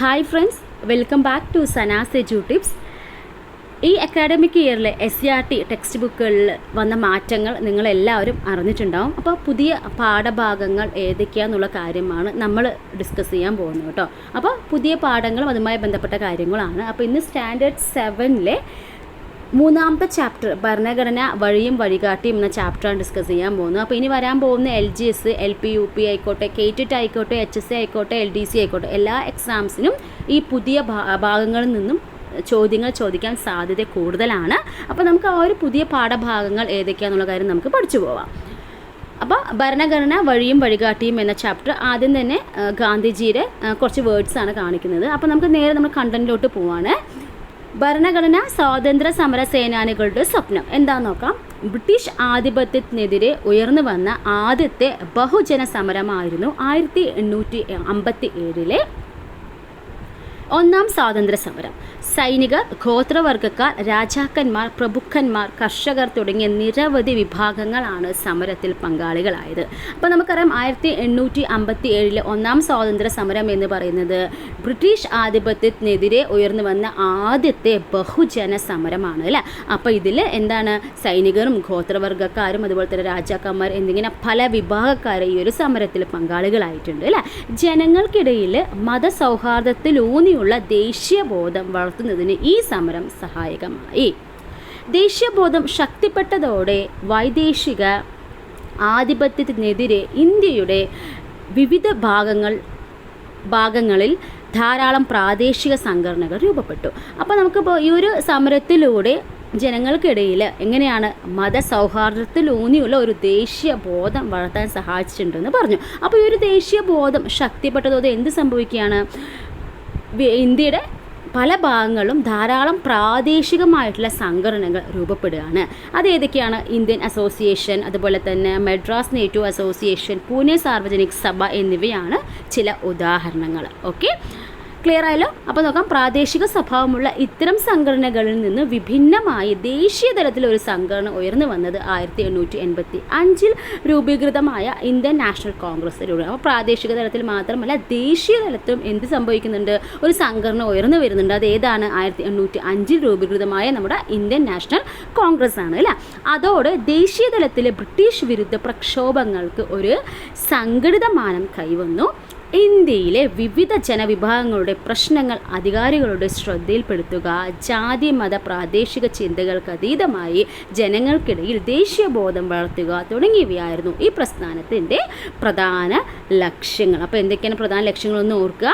Hi friends welcome back to Sana's edu tips ഈ academic ഇയറിലെ S C R T text ബുക്കുകളിൽ വന്ന മാറ്റങ്ങൾ നിങ്ങളെല്ലാവരും അറിഞ്ഞിട്ടുണ്ടാവും. അപ്പോൾ പുതിയ പാഠഭാഗങ്ങൾ ഏതൊക്കെയാന്നുള്ള കാര്യമാണ് നമ്മൾ ഡിസ്കസ് ചെയ്യാൻ പോകുന്നത് കേട്ടോ. അപ്പോൾ പുതിയ പാഠങ്ങളും അതുമായി ബന്ധപ്പെട്ട കാര്യങ്ങളാണ്. അപ്പോൾ ഇന്ന് സ്റ്റാൻഡേർഡ് സെവനിലെ മൂന്നാമത്തെ ചാപ്റ്റർ ഭരണഘടന വഴിയും വഴികാട്ടിയും എന്ന ചാപ്റ്ററാണ് ഡിസ്കസ് ചെയ്യാൻ പോകുന്നത്. അപ്പോൾ ഇനി വരാൻ പോകുന്ന L G S L P U P ആയിക്കോട്ടെ കെ ടെറ്റ് ആയിക്കോട്ടെ എച്ച് എസ് സി ആയിക്കോട്ടെ എൽ ഡി സി ആയിക്കോട്ടെ എല്ലാ എക്സാംസിനും ഈ പുതിയ ഭാഗങ്ങളിൽ നിന്നും ചോദ്യങ്ങൾ ചോദിക്കാൻ സാധ്യത കൂടുതലാണ്. അപ്പോൾ നമുക്ക് ആ ഒരു പുതിയ പാഠഭാഗങ്ങൾ ഏതൊക്കെയാണെന്നുള്ള കാര്യം നമുക്ക് പഠിച്ചു പോവാം. അപ്പോൾ ഭരണഘടന വഴിയും വഴികാട്ടിയും എന്ന ചാപ്റ്റർ ആദ്യം തന്നെ ഗാന്ധിജിയുടെ കുറച്ച് വേർഡ്സ് ആണ് കാണിക്കുന്നത്. അപ്പോൾ നമുക്ക് നേരെ നമ്മൾ കണ്ടന്റിലോട്ട് പോവാണ്. ഭരണഘടന സ്വാതന്ത്ര്യ സമര സേനാനികളുടെ സ്വപ്നം. എന്താന്ന് നോക്കാം? ബ്രിട്ടീഷ് ആധിപത്യത്തിനെതിരെ ഉയർന്നു വന്ന ആദ്യത്തെ ബഹുജന സമരമായിരുന്നു ആയിരത്തി എണ്ണൂറ്റി അമ്പത്തി ഏഴിലെ ഒന്നാം സ്വാതന്ത്ര്യ സമരം സൈനികർ ഗോത്രവർഗക്കാർ രാജാക്കന്മാർ പ്രഭുക്കന്മാർ കർഷകർ തുടങ്ങിയ നിരവധി വിഭാഗങ്ങളാണ് സമരത്തിൽ പങ്കാളികളായത്. അപ്പോൾ നമുക്കറിയാം ആയിരത്തി എണ്ണൂറ്റി അമ്പത്തി ഏഴിലെ ഒന്നാം സ്വാതന്ത്ര്യ സമരം എന്ന് പറയുന്നത് ബ്രിട്ടീഷ് ആധിപത്യത്തിനെതിരെ ഉയർന്നു വന്ന ആദ്യത്തെ ബഹുജന സമരമാണ് അല്ലേ? അപ്പോൾ ഇതിൽ എന്താണ് സൈനികരും ഗോത്രവർഗക്കാരും അതുപോലെ തന്നെ രാജാക്കന്മാർ എന്നിങ്ങനെ പല വിഭാഗക്കാർ ഈ ഒരു സമരത്തിൽ പങ്കാളികളായിട്ടുണ്ട് അല്ലേ? ജനങ്ങൾക്കിടയിൽ മതസൗഹാർദ്ദത്തിലൂന്നിയുള്ള ദേശീയബോധം വളർത്തുന്നതിന് ഈ സമരം സഹായകമായി. ദേശീയബോധം ശക്തിപ്പെട്ടതോടെ വൈദേശിക ആധിപത്യത്തിനെതിരെ ഇന്ത്യയുടെ വിവിധ ഭാഗങ്ങൾ ഭാഗങ്ങളിൽ ധാരാളം പ്രാദേശിക സംഘടനകൾ രൂപപ്പെട്ടു. അപ്പോൾ നമുക്കിപ്പോൾ ഈ ഒരു സമരത്തിലൂടെ ജനങ്ങൾക്കിടയിൽ എങ്ങനെയാണ് മതസൗഹാർദ്ദത്തിലൂന്നിയുള്ള ഒരു ദേശീയ ബോധം വളർത്താൻ സഹായിച്ചിട്ടുണ്ടെന്ന് പറഞ്ഞു. അപ്പോൾ ഈ ഒരു ദേശീയ ബോധം ശക്തിപ്പെട്ടതോടെ എന്ത് സംഭവിക്കുകയാണ്? ഇന്ത്യയുടെ പല ഭാഗങ്ങളിലും ധാരാളം പ്രാദേശികമായിട്ടുള്ള സംഘടനകൾ രൂപപ്പെടുകയാണ്. അത് ഏതൊക്കെയാണ്? ഇന്ത്യൻ അസോസിയേഷൻ അതുപോലെ തന്നെ മദ്രാസ് നേറ്റീവ് അസോസിയേഷൻ പൂനെ സാർവജനിക് സഭ എന്നിവയാണ് ചില ഉദാഹരണങ്ങൾ. ഓക്കെ? ക്ലിയർ ആയല്ലോ? അപ്പോൾ നോക്കാം പ്രാദേശിക സ്വഭാവമുള്ള ഇത്തരം സംഘടനകളിൽ നിന്ന് വിഭിന്നമായി ദേശീയ തലത്തിൽ ഒരു സംഘടന ഉയർന്നു വന്നത് ആയിരത്തി എണ്ണൂറ്റി എൺപത്തി അഞ്ചിൽ രൂപീകൃതമായ ഇന്ത്യൻ നാഷണൽ കോൺഗ്രസിലൂടെ അപ്പോൾ പ്രാദേശിക തലത്തിൽ മാത്രമല്ല ദേശീയ തലത്തിലും എന്ത് സംഭവിക്കുന്നുണ്ട്? ഒരു സംഘടന ഉയർന്നു വരുന്നുണ്ട്. അത് ഏതാണ്? ആയിരത്തി എണ്ണൂറ്റി അഞ്ചിൽ രൂപീകൃതമായ നമ്മുടെ ഇന്ത്യൻ നാഷണൽ കോൺഗ്രസ് ആണ് അല്ലേ? അതോടെ ദേശീയ തലത്തിലെ ബ്രിട്ടീഷ് വിരുദ്ധ പ്രക്ഷോഭങ്ങൾക്ക് ഒരു സംഘടിതമാനം കൈവന്നു. ഇന്ത്യയിലെ വിവിധ ജനവിഭാഗങ്ങളുടെ പ്രശ്നങ്ങൾ അധികാരികളുടെ ശ്രദ്ധയിൽപ്പെടുത്തുക ജാതി മത പ്രാദേശിക ചിന്തകൾക്ക് അതീതമായി ജനങ്ങൾക്കിടയിൽ ദേശീയബോധം വളർത്തുക തുടങ്ങിയവയായിരുന്നു ഈ പ്രസ്ഥാനത്തിന്റെ പ്രധാന ലക്ഷ്യങ്ങൾ. അപ്പോൾ എന്തൊക്കെയാണ് പ്രധാന ലക്ഷ്യങ്ങളൊന്ന് ഓർക്കുക?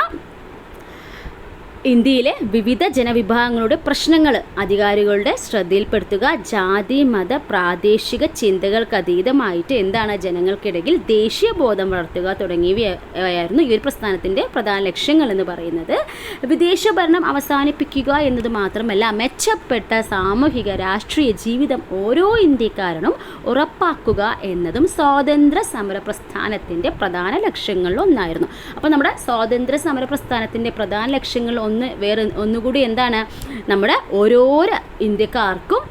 ഇന്ത്യയിലെ വിവിധ ജനവിഭാഗങ്ങളുടെ പ്രശ്നങ്ങൾ അധികാരികളുടെ ശ്രദ്ധയിൽപ്പെടുത്തുക ജാതി മത പ്രാദേശിക ചിന്തകൾക്ക് അതീതമായിട്ട് എന്താണ് ജനങ്ങൾക്കിടയിൽ ദേശീയ ബോധം വളർത്തുക തുടങ്ങിയവയായിരുന്നു ഈ ഒരു പ്രസ്ഥാനത്തിന്റെ പ്രധാന ലക്ഷ്യങ്ങൾ എന്ന് പറയുന്നത്. വിദേശ ഭരണം അവസാനിപ്പിക്കുക എന്നത് മാത്രമല്ല മെച്ചപ്പെട്ട സാമൂഹിക രാഷ്ട്രീയ ജീവിതം ഓരോ ഇന്ത്യക്കാരനും ഉറപ്പാക്കുക എന്നതും സ്വാതന്ത്ര്യ സമര പ്രസ്ഥാനത്തിന്റെ പ്രധാന ലക്ഷ്യങ്ങളിൽ ഒന്നായിരുന്നു. അപ്പോൾ നമ്മുടെ സ്വാതന്ത്ര്യ സമര പ്രസ്ഥാനത്തിന്റെ പ്രധാന ലക്ഷ്യങ്ങളിൽ ഒന്ന് വേറെ ഒന്നുകൂടി എന്താണ് നമ്മുടെ ഓരോരോ ഇന്ത്യക്കാർക്കും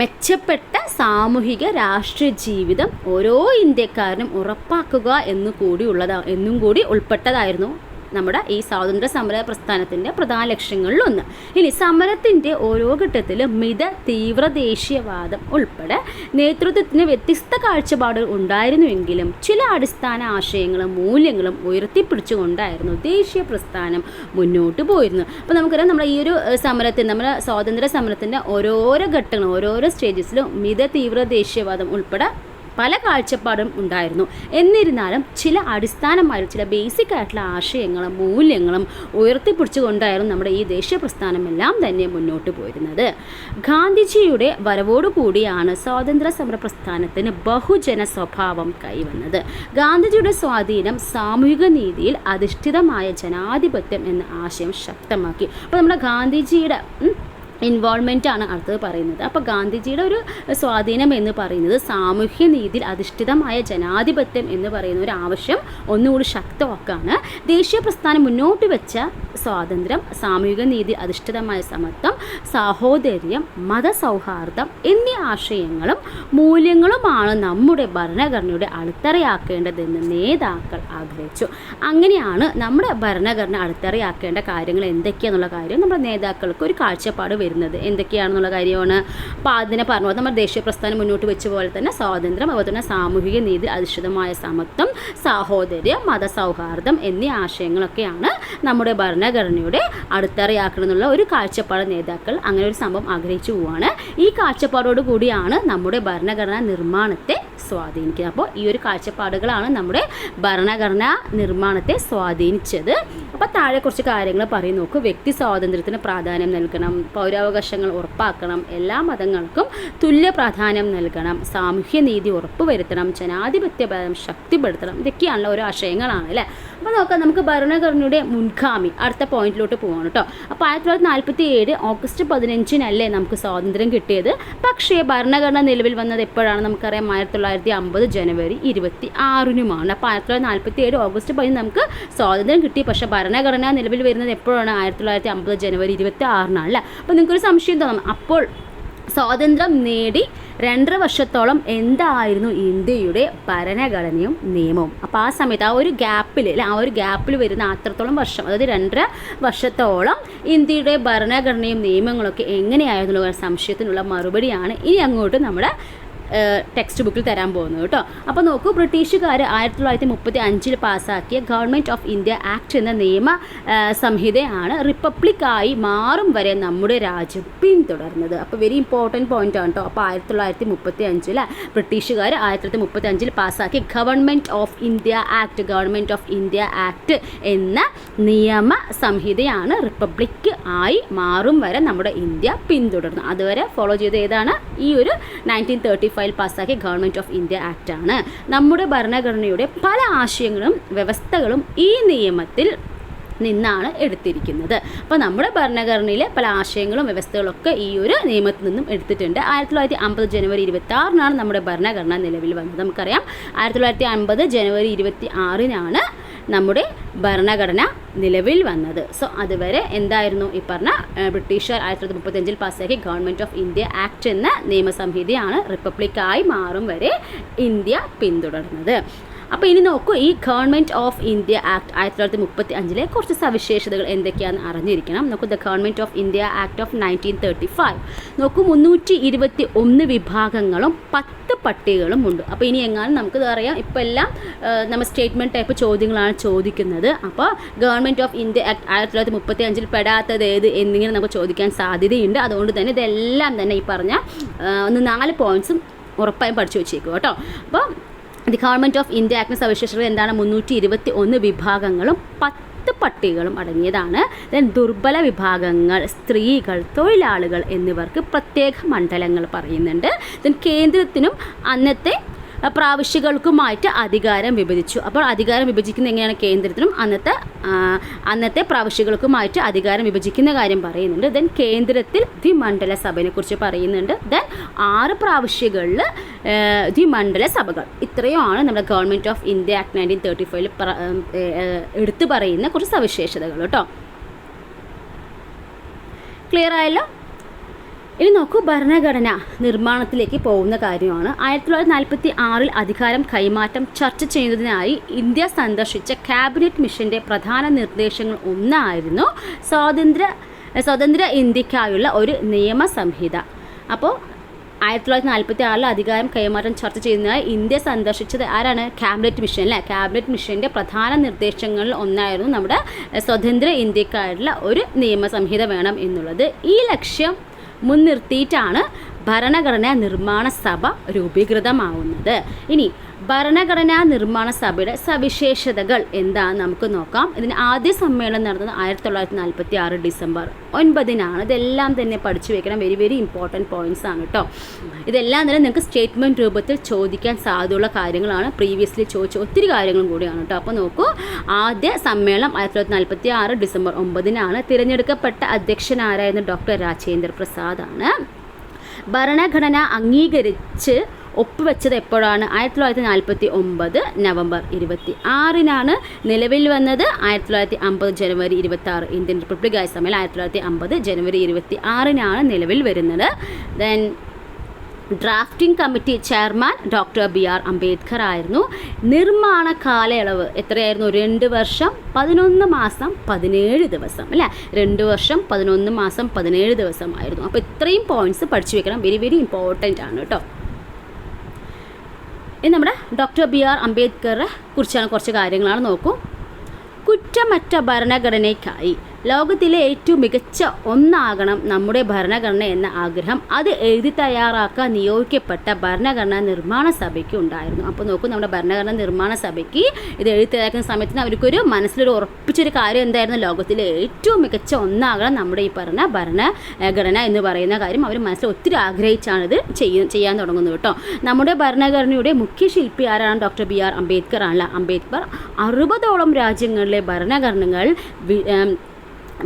മെച്ചപ്പെട്ട സാമൂഹിക രാഷ്ട്രീയ ജീവിതം ഓരോ ഇന്ത്യക്കാരനും ഉറപ്പാക്കുക എന്നു കൂടി ഉള്ളതാ എന്നും കൂടി ഉൾപ്പെട്ടതായിരുന്നു. നമ്മുടെ ഈ സ്വാതന്ത്ര്യ സമര പ്രസ്ഥാനത്തിന്റെ പ്രധാന ലക്ഷ്യങ്ങളിലൊന്ന്. ഇനി സമരത്തിന്റെ ഓരോ ഘട്ടത്തിലും മിത തീവ്ര ദേശീയവാദം ഉൾപ്പെടെ നേതൃത്വത്തിന് വ്യത്യസ്ത കാഴ്ചപ്പാടുകൾ ഉണ്ടായിരുന്നുവെങ്കിലും ചില അടിസ്ഥാന ആശയങ്ങളും മൂല്യങ്ങളും ഉയർത്തിപ്പിടിച്ചുകൊണ്ടായിരുന്നു ദേശീയ പ്രസ്ഥാനം മുന്നോട്ട് പോയിരുന്നു അപ്പോൾ നമുക്കറിയാം നമ്മുടെ ഈ ഒരു സമരത്തിൽ നമ്മുടെ സ്വാതന്ത്ര്യ സമരത്തിന്റെ ഓരോരോ ഘട്ടങ്ങളും ഓരോരോ സ്റ്റേജസിലും മിത തീവ്ര ദേശീയവാദം ഉൾപ്പെടെ പല കാഴ്ചപ്പാടും ഉണ്ടായിരുന്നു. എന്നിരുന്നാലും ചില അടിസ്ഥാനമായ ചില ബേസിക് ആയിട്ടുള്ള ആശയങ്ങളും മൂല്യങ്ങളും ഉയർത്തിപ്പിടിച്ചുകൊണ്ടായിരുന്നു നമ്മുടെ ഈ ദേശീയ പ്രസ്ഥാനമെല്ലാം തന്നെ മുന്നോട്ട് പോയിരുന്നത്. ഗാന്ധിജിയുടെ വരവോടുകൂടിയാണ് സ്വാതന്ത്ര്യ സമര പ്രസ്ഥാനത്തിന് ബഹുജന സ്വഭാവം കൈവന്നത്. ഗാന്ധിജിയുടെ സ്വാധീനം സാമൂഹിക നീതിയിൽ അധിഷ്ഠിതമായ ജനാധിപത്യം എന്ന ആശയം ശക്തമാക്കി. അപ്പോൾ നമ്മുടെ ഗാന്ധിജിയുടെ ഇൻവോൾവ്മെന്റ് ആണ് അടുത്തത് പറയുന്നത്. അപ്പോൾ ഗാന്ധിജിയുടെ ഒരു സ്വാധീനം എന്ന് പറയുന്നത് സാമൂഹ്യ നീതിയിൽ അധിഷ്ഠിതമായ ജനാധിപത്യം എന്ന് പറയുന്ന ഒരു ആവശ്യം ഒന്നുകൂടി ശക്തമാക്കാണ്. ദേശീയ പ്രസ്ഥാനം മുന്നോട്ട് വെച്ച സ്വാതന്ത്ര്യം സാമൂഹിക നീതി അധിഷ്ഠിതമായ സമത്വം സാഹോദര്യം മതസൗഹാർദ്ദം എന്നീ ആശയങ്ങളും മൂല്യങ്ങളുമാണ് നമ്മുടെ ഭരണഘടനയുടെ അടിത്തറയാക്കേണ്ടതെന്ന് നേതാക്കൾ ആഗ്രഹിച്ചു. അങ്ങനെയാണ് നമ്മുടെ ഭരണഘടന അടിത്തറയാക്കേണ്ട കാര്യങ്ങൾ എന്തൊക്കെയാണെന്നുള്ള കാര്യം നമ്മുടെ നേതാക്കൾക്ക് ഒരു കാഴ്ചപ്പാട് വരുന്നത്. എന്തൊക്കെയാണെന്നുള്ള കാര്യമാണ് അപ്പോൾ അതിനെ പറഞ്ഞു നമ്മൾ ദേശീയ പ്രസ്ഥാനം മുന്നോട്ട് വെച്ച പോലെ തന്നെ സ്വാതന്ത്ര്യം അതുപോലെ തന്നെ സാമൂഹിക നീതി അധിഷ്ഠിതമായ സമത്വം സാഹോദര്യം മതസൗഹാർദ്ദം എന്നീ ആശയങ്ങളൊക്കെയാണ് നമ്മുടെ ഭരണഘടനയുടെ അടിത്തറയാക്കണം എന്നുള്ള ഒരു കാഴ്ചപ്പാട് നേതാക്കൾ അങ്ങനെ ഒരു സംഭവം ആഗ്രഹിച്ചു പോവുകയാണ് ഈ കാഴ്ചപ്പാടോട് കൂടിയാണ് നമ്മുടെ ഭരണഘടനാ നിർമ്മാണത്തെ സ്വാധീനിക്കുന്നത്. അപ്പോൾ ഈ ഒരു കാഴ്ചപ്പാടുകളാണ് നമ്മുടെ ഭരണഘടനാ നിർമ്മാണത്തെ സ്വാധീനിച്ചത്. അപ്പോൾ താഴെ കുറച്ച് കാര്യങ്ങൾ പറയും നോക്കൂ വ്യക്തി സ്വാതന്ത്ര്യത്തിന് പ്രാധാന്യം നൽകണം പൗരാവകാശങ്ങൾ ഉറപ്പാക്കണം എല്ലാ മതങ്ങൾക്കും തുല്യ പ്രാധാന്യം നൽകണം സാമൂഹ്യ നീതി ഉറപ്പുവരുത്തണം ജനാധിപത്യ ബലം ശക്തിപ്പെടുത്തണം. ഇതൊക്കെയാണല്ലോ ഓരോ ആശയങ്ങളാണ് അല്ലേ? അപ്പോൾ നോക്കാം നമുക്ക് ഭരണഘടനയുടെ മുൻഗാമി അടുത്ത പോയിന്റിലോട്ട് പോകണം കേട്ടോ. അപ്പോൾ ആയിരത്തി തൊള്ളായിരത്തി നാൽപ്പത്തി ഏഴ് ഓഗസ്റ്റ് പതിനഞ്ചിനല്ലേ നമുക്ക് സ്വാതന്ത്ര്യം കിട്ടിയത്? പക്ഷേ ഭരണഘടന നിലവിൽ വന്നത് എപ്പോഴാണ് നമുക്കറിയാം. ആയിരത്തി അമ്പത് ജനുവരി ഇരുപത്തി ആറിനുമാണ് അപ്പോൾ ആയിരത്തി തൊള്ളായിരത്തി നാൽപ്പത്തി ഏഴ് ഓഗസ്റ്റ് പതിനഞ്ച് നമുക്ക് സ്വാതന്ത്ര്യം കിട്ടി. പക്ഷേ ഭരണഘടന നിലവിൽ വരുന്നത് എപ്പോഴാണ്? ആയിരത്തി തൊള്ളായിരത്തി അമ്പത് ജനുവരി ഇരുപത്തി ആറിനാണ് അല്ലേ? അപ്പോൾ നിങ്ങൾക്കൊരു സംശയം തോന്നാം. അപ്പോൾ സ്വാതന്ത്ര്യം നേടി രണ്ടര വർഷത്തോളം എന്തായിരുന്നു ഇന്ത്യയുടെ ഭരണഘടനയും നിയമവും? അപ്പോൾ ആ സമയത്ത് ആ ഒരു ഗ്യാപ്പിൽ അല്ലെ? ആ ഒരു ഗ്യാപ്പിൽ വരുന്ന അത്രത്തോളം വർഷം അതായത് രണ്ടര വർഷത്തോളം ഇന്ത്യയുടെ ഭരണഘടനയും നിയമങ്ങളൊക്കെ എങ്ങനെയായിരുന്നു സംശയത്തിനുള്ള മറുപടിയാണ് ഇനി അങ്ങോട്ട് നമ്മുടെ ടെക്സ്റ്റ് ബുക്കിൽ തരാൻ പോകുന്നത് കേട്ടോ. അപ്പോൾ നോക്കൂ ബ്രിട്ടീഷുകാർ ആയിരത്തി തൊള്ളായിരത്തി മുപ്പത്തി അഞ്ചിൽ പാസ്സാക്കിയ ഗവൺമെന്റ് ഓഫ് ഇന്ത്യ ആക്ട് എന്ന നിയമ സംഹിതയാണ് റിപ്പബ്ലിക്കായി മാറും വരെ നമ്മുടെ രാജ്യം പിന്തുടർന്നത്. അപ്പോൾ വെരി ഇമ്പോർട്ടന്റ് പോയിന്റ് ആണ് കേട്ടോ. അപ്പോൾ ആയിരത്തി തൊള്ളായിരത്തി മുപ്പത്തി അഞ്ചിൽ ബ്രിട്ടീഷുകാർ ആയിരത്തി തൊള്ളായിരത്തി മുപ്പത്തി അഞ്ചിൽ പാസ്സാക്കിയ government of India act government of India act എന്ന നിയമ സംഹിതയാണ് റിപ്പബ്ലിക് ആയി മാറും വരെ നമ്മുടെ ഇന്ത്യ പിന്തുടർന്നു അതുവരെ ഫോളോ ചെയ്ത ഏതാണ്? ഈ ഒരു നയന്റീൻ തേർട്ടി ഫൈവ് പാസ്സാക്കിയ ഗവൺമെന്റ് ഓഫ് ഇന്ത്യ ആക്ട് ആണ്. നമ്മുടെ ഭരണഘടനയുടെ പല ആശയങ്ങളും വ്യവസ്ഥകളും ഈ നിയമത്തിൽ നിന്നാണ് എടുത്തിരിക്കുന്നത്. അപ്പോൾ നമ്മുടെ ഭരണഘടനയിലെ പല ആശയങ്ങളും വ്യവസ്ഥകളൊക്കെ ഈ ഒരു നിയമത്തിൽ നിന്നും എടുത്തിട്ടുണ്ട്. ആയിരത്തി തൊള്ളായിരത്തി അമ്പത് ജനുവരി ഇരുപത്തി ആറിനാണ് നമ്മുടെ ഭരണഘടന നിലവിൽ വന്നത്. നമുക്കറിയാം. ആയിരത്തി തൊള്ളായിരത്തി അമ്പത് ജനുവരി ഇരുപത്തി ആറിനാണ് നമ്മുടെ ഭരണഘടന നിലവിൽ വന്നത്. സോ അതുവരെ എന്തായിരുന്നു? ഈ പറഞ്ഞ ബ്രിട്ടീഷുകാർ ആയിരത്തി തൊള്ളായിരത്തി മുപ്പത്തഞ്ചിൽ പാസ്സാക്കിയ ഗവൺമെന്റ് ഓഫ് ഇന്ത്യ ആക്ട് എന്ന നിയമസംഹിതയാണ് റിപ്പബ്ലിക്കായി മാറും വരെ ഇന്ത്യ പിന്തുടർന്നത്. അപ്പോൾ ഇനി നോക്കൂ ഈ ഗവൺമെന്റ് ഓഫ് ഇന്ത്യ ആക്ട് ആയിരത്തി തൊള്ളായിരത്തി മുപ്പത്തി അഞ്ചിലെ കുറച്ച് സവിശേഷതകൾ എന്തൊക്കെയാണെന്ന് അറിഞ്ഞിരിക്കണം. നോക്കൂ the government of India act of nineteen thirty five നോക്കൂ മുന്നൂറ്റി ഇരുപത്തി ഒന്ന് വിഭാഗങ്ങളും പത്ത് പട്ടികകളും ഉണ്ട്. അപ്പോൾ ഇനി എങ്ങാനും നമുക്ക് അറിയാം. ഇപ്പോൾ എല്ലാം നമ്മൾ സ്റ്റേറ്റ്മെന്റ് ടൈപ്പ് ചോദ്യങ്ങളാണ് ചോദിക്കുന്നത്. അപ്പോൾ ഗവൺമെന്റ് ഓഫ് ഇന്ത്യ ആക്ട് ആയിരത്തി തൊള്ളായിരത്തി മുപ്പത്തി അഞ്ചിൽ പെടാത്തത് ഏത് എന്നിങ്ങനെ നമുക്ക് ചോദിക്കാൻ സാധ്യതയുണ്ട്. അതുകൊണ്ട് തന്നെ ഇതെല്ലാം തന്നെ ഈ പറഞ്ഞ ഒന്ന് നാല് പോയിന്റ്സും ഉറപ്പായും പഠിച്ചു വെച്ചേക്കും കേട്ടോ. അപ്പോൾ the government of India act സവിശേഷത എന്താണ് മുന്നൂറ്റി ഇരുപത്തി ഒന്ന് വിഭാഗങ്ങളും പത്ത് പട്ടികകളും അടങ്ങിയതാണ്. ദെൻ ദുർബല വിഭാഗങ്ങൾ സ്ത്രീകൾ തൊഴിലാളികൾ എന്നിവർക്ക് പ്രത്യേക മണ്ഡലങ്ങൾ പറയുന്നുണ്ട്. ദെൻ കേന്ദ്രത്തിനും അന്നത്തെ പ്രാവശ്യകൾക്കുമായിട്ട് അധികാരം വിഭജിച്ചു. അപ്പോൾ അധികാരം വിഭജിക്കുന്ന എങ്ങനെയാണ് കേന്ദ്രത്തിനും? അന്നത്തെ അന്നത്തെ പ്രാവശ്യകൾക്കുമായിട്ട് അധികാരം വിഭജിക്കുന്ന കാര്യം പറയുന്നുണ്ട്. ദെൻ കേന്ദ്രത്തിൽ ദ്വിമണ്ഡല സഭയെ കുറിച്ച് പറയുന്നുണ്ട്. ദെൻ ആറ് പ്രാവശ്യകളിൽ ദ്വിമണ്ഡല സഭകൾ. ഇത്രയുമാണ് നമ്മുടെ government of India act nineteen thirty ഫൈവിൽ എടുത്തു പറയുന്ന കുറച്ച് സവിശേഷതകൾ കേട്ടോ. ക്ലിയർ ആയല്ലോ? ഇനി നോക്കൂ ഭരണഘടന നിർമ്മാണത്തിലേക്ക് പോകുന്ന കാര്യമാണ്. ആയിരത്തി തൊള്ളായിരത്തി നാൽപ്പത്തി ആറിൽ അധികാരം കൈമാറ്റം ചർച്ച ചെയ്യുന്നതിനായി ഇന്ത്യ സന്ദർശിച്ച ക്യാബിനറ്റ് മിഷന്റെ പ്രധാന നിർദ്ദേശങ്ങൾ ഒന്നായിരുന്നു സ്വാതന്ത്ര്യ സ്വതന്ത്ര ഇന്ത്യക്കായുള്ള ഒരു നിയമസംഹിത. അപ്പോൾ ആയിരത്തി തൊള്ളായിരത്തി നാൽപ്പത്തി ആറിൽ അധികാരം കൈമാറ്റം ചർച്ച ചെയ്യുന്നതായി ഇന്ത്യ സന്ദർശിച്ചത് ആരാണ്? ക്യാബിനറ്റ് മിഷൻ അല്ലേ? ക്യാബിനറ്റ് മിഷന്റെ പ്രധാന നിർദ്ദേശങ്ങളിൽ ഒന്നായിരുന്നു നമ്മുടെ സ്വതന്ത്ര ഇന്ത്യക്കാരുടെ ഒരു നിയമസംഹിത വേണം എന്നുള്ളത്. ഈ ലക്ഷ്യം മുൻനിർത്തിയിട്ടാണ് ഭരണഘടനാ നിർമ്മാണ സഭ രൂപീകൃതമാവുന്നത്. ഇനി ഭരണഘടനാ നിർമ്മാണ സഭയുടെ സവിശേഷതകൾ എന്താണെന്ന് നമുക്ക് നോക്കാം. ഇതിന് ആദ്യ സമ്മേളനം നടന്നത് ആയിരത്തി തൊള്ളായിരത്തി നാൽപ്പത്തി ആറ് ഡിസംബർ ഒൻപതിനാണ്. ഇതെല്ലാം തന്നെ പഠിച്ചു വെക്കണം. വെരി വെരി ഇമ്പോർട്ടന്റ് പോയിന്റ്സ് ആണ് കേട്ടോ ഇതെല്ലാം തന്നെ നിങ്ങൾക്ക് സ്റ്റേറ്റ്മെന്റ് രൂപത്തിൽ ചോദിക്കാൻ സാധ്യതയുള്ള കാര്യങ്ങളാണ്. പ്രീവിയസ്ലി ചോദിച്ച ഒത്തിരി കാര്യങ്ങളും കൂടിയാണ് കേട്ടോ അപ്പോൾ നോക്കൂ. ആദ്യ സമ്മേളനം ആയിരത്തി തൊള്ളായിരത്തി നാൽപ്പത്തി ആറ് ഡിസംബർ ഒമ്പതിനാണ് തിരഞ്ഞെടുക്കപ്പെട്ട അധ്യക്ഷനാരായിരുന്ന ഡോക്ടർ രാജേന്ദ്ര പ്രസാദാണ്. ഭരണഘടന അംഗീകരിച്ച് ഒപ്പുവെച്ചത് എപ്പോഴാണ്? ആയിരത്തി തൊള്ളായിരത്തി നാൽപ്പത്തി ഒമ്പത് നവംബർ ഇരുപത്തി ആറിനാണ് നിലവിൽ വന്നത്. ആയിരത്തി തൊള്ളായിരത്തി അമ്പത് ജനുവരി ഇരുപത്തി ആറ് ഇന്ത്യൻ റിപ്പബ്ലിക് ആയ സമയം ആയിരത്തി തൊള്ളായിരത്തി അമ്പത് ജനുവരി ഇരുപത്തി ആറിനാണ് നിലവിൽ വരുന്നത്. Then drafting committee chairman doctor B R Ambedkar ആയിരുന്നു. നിർമ്മാണ കാലയളവ് എത്രയായിരുന്നു? രണ്ട് വർഷം പതിനൊന്ന് മാസം പതിനേഴ് ദിവസം അല്ലേ? രണ്ട് വർഷം പതിനൊന്ന് മാസം പതിനേഴ് ദിവസമായിരുന്നു. അപ്പോൾ ഇത്രയും പോയിന്റ്സ് പഠിച്ചു വെക്കണം. വെരി വെരി ഇമ്പോർട്ടന്റ് ആണ് കേട്ടോ. ഇനി നമ്മുടെ ഡോക്ടർ ബി ആർ അംബേദ്കറെ കുറിച്ചാണ് കുറച്ച് കാര്യങ്ങളാണ് നോക്കൂ. കുറ്റമറ്റ ഭരണഘടനയ്ക്കായി ലോകത്തിലെ ഏറ്റവും മികച്ച ഒന്നാകണം നമ്മുടെ ഭരണഘടന എന്ന ആഗ്രഹം. അത് എഴുതി തയ്യാറാക്കാൻ നിയോഗിക്കപ്പെട്ട ഭരണഘടനാ നിർമ്മാണ സഭയ്ക്ക് ഉണ്ടായിരുന്നു. അപ്പോൾ നോക്കൂ നമ്മുടെ ഭരണഘടനാ നിർമ്മാണ സഭയ്ക്ക് ഇത് എഴുതി തയ്യാറാക്കുന്ന സമയത്തിന് അവർക്കൊരു മനസ്സിലൊരു ഉറപ്പിച്ചൊരു കാര്യം എന്തായിരുന്നു? ലോകത്തിലെ ഏറ്റവും മികച്ച ഒന്നാകണം നമ്മുടെ ഈ പറഞ്ഞ ഭരണഘടന എന്ന് പറയുന്ന കാര്യം അവർ മനസ്സിൽ ഒത്തിരി ആഗ്രഹിച്ചാണിത് ചെയ്യ ചെയ്യാൻ തുടങ്ങുന്നത് കേട്ടോ. നമ്മുടെ ഭരണഘടനയുടെ മുഖ്യ ശില്പി ആരാണ്? ഡോക്ടർ ബി ആർ അംബേദ്കർ ആണല്ലോ. അംബേദ്കർ അറുപതോളം രാജ്യങ്ങളിലെ ഭരണഘടനകൾ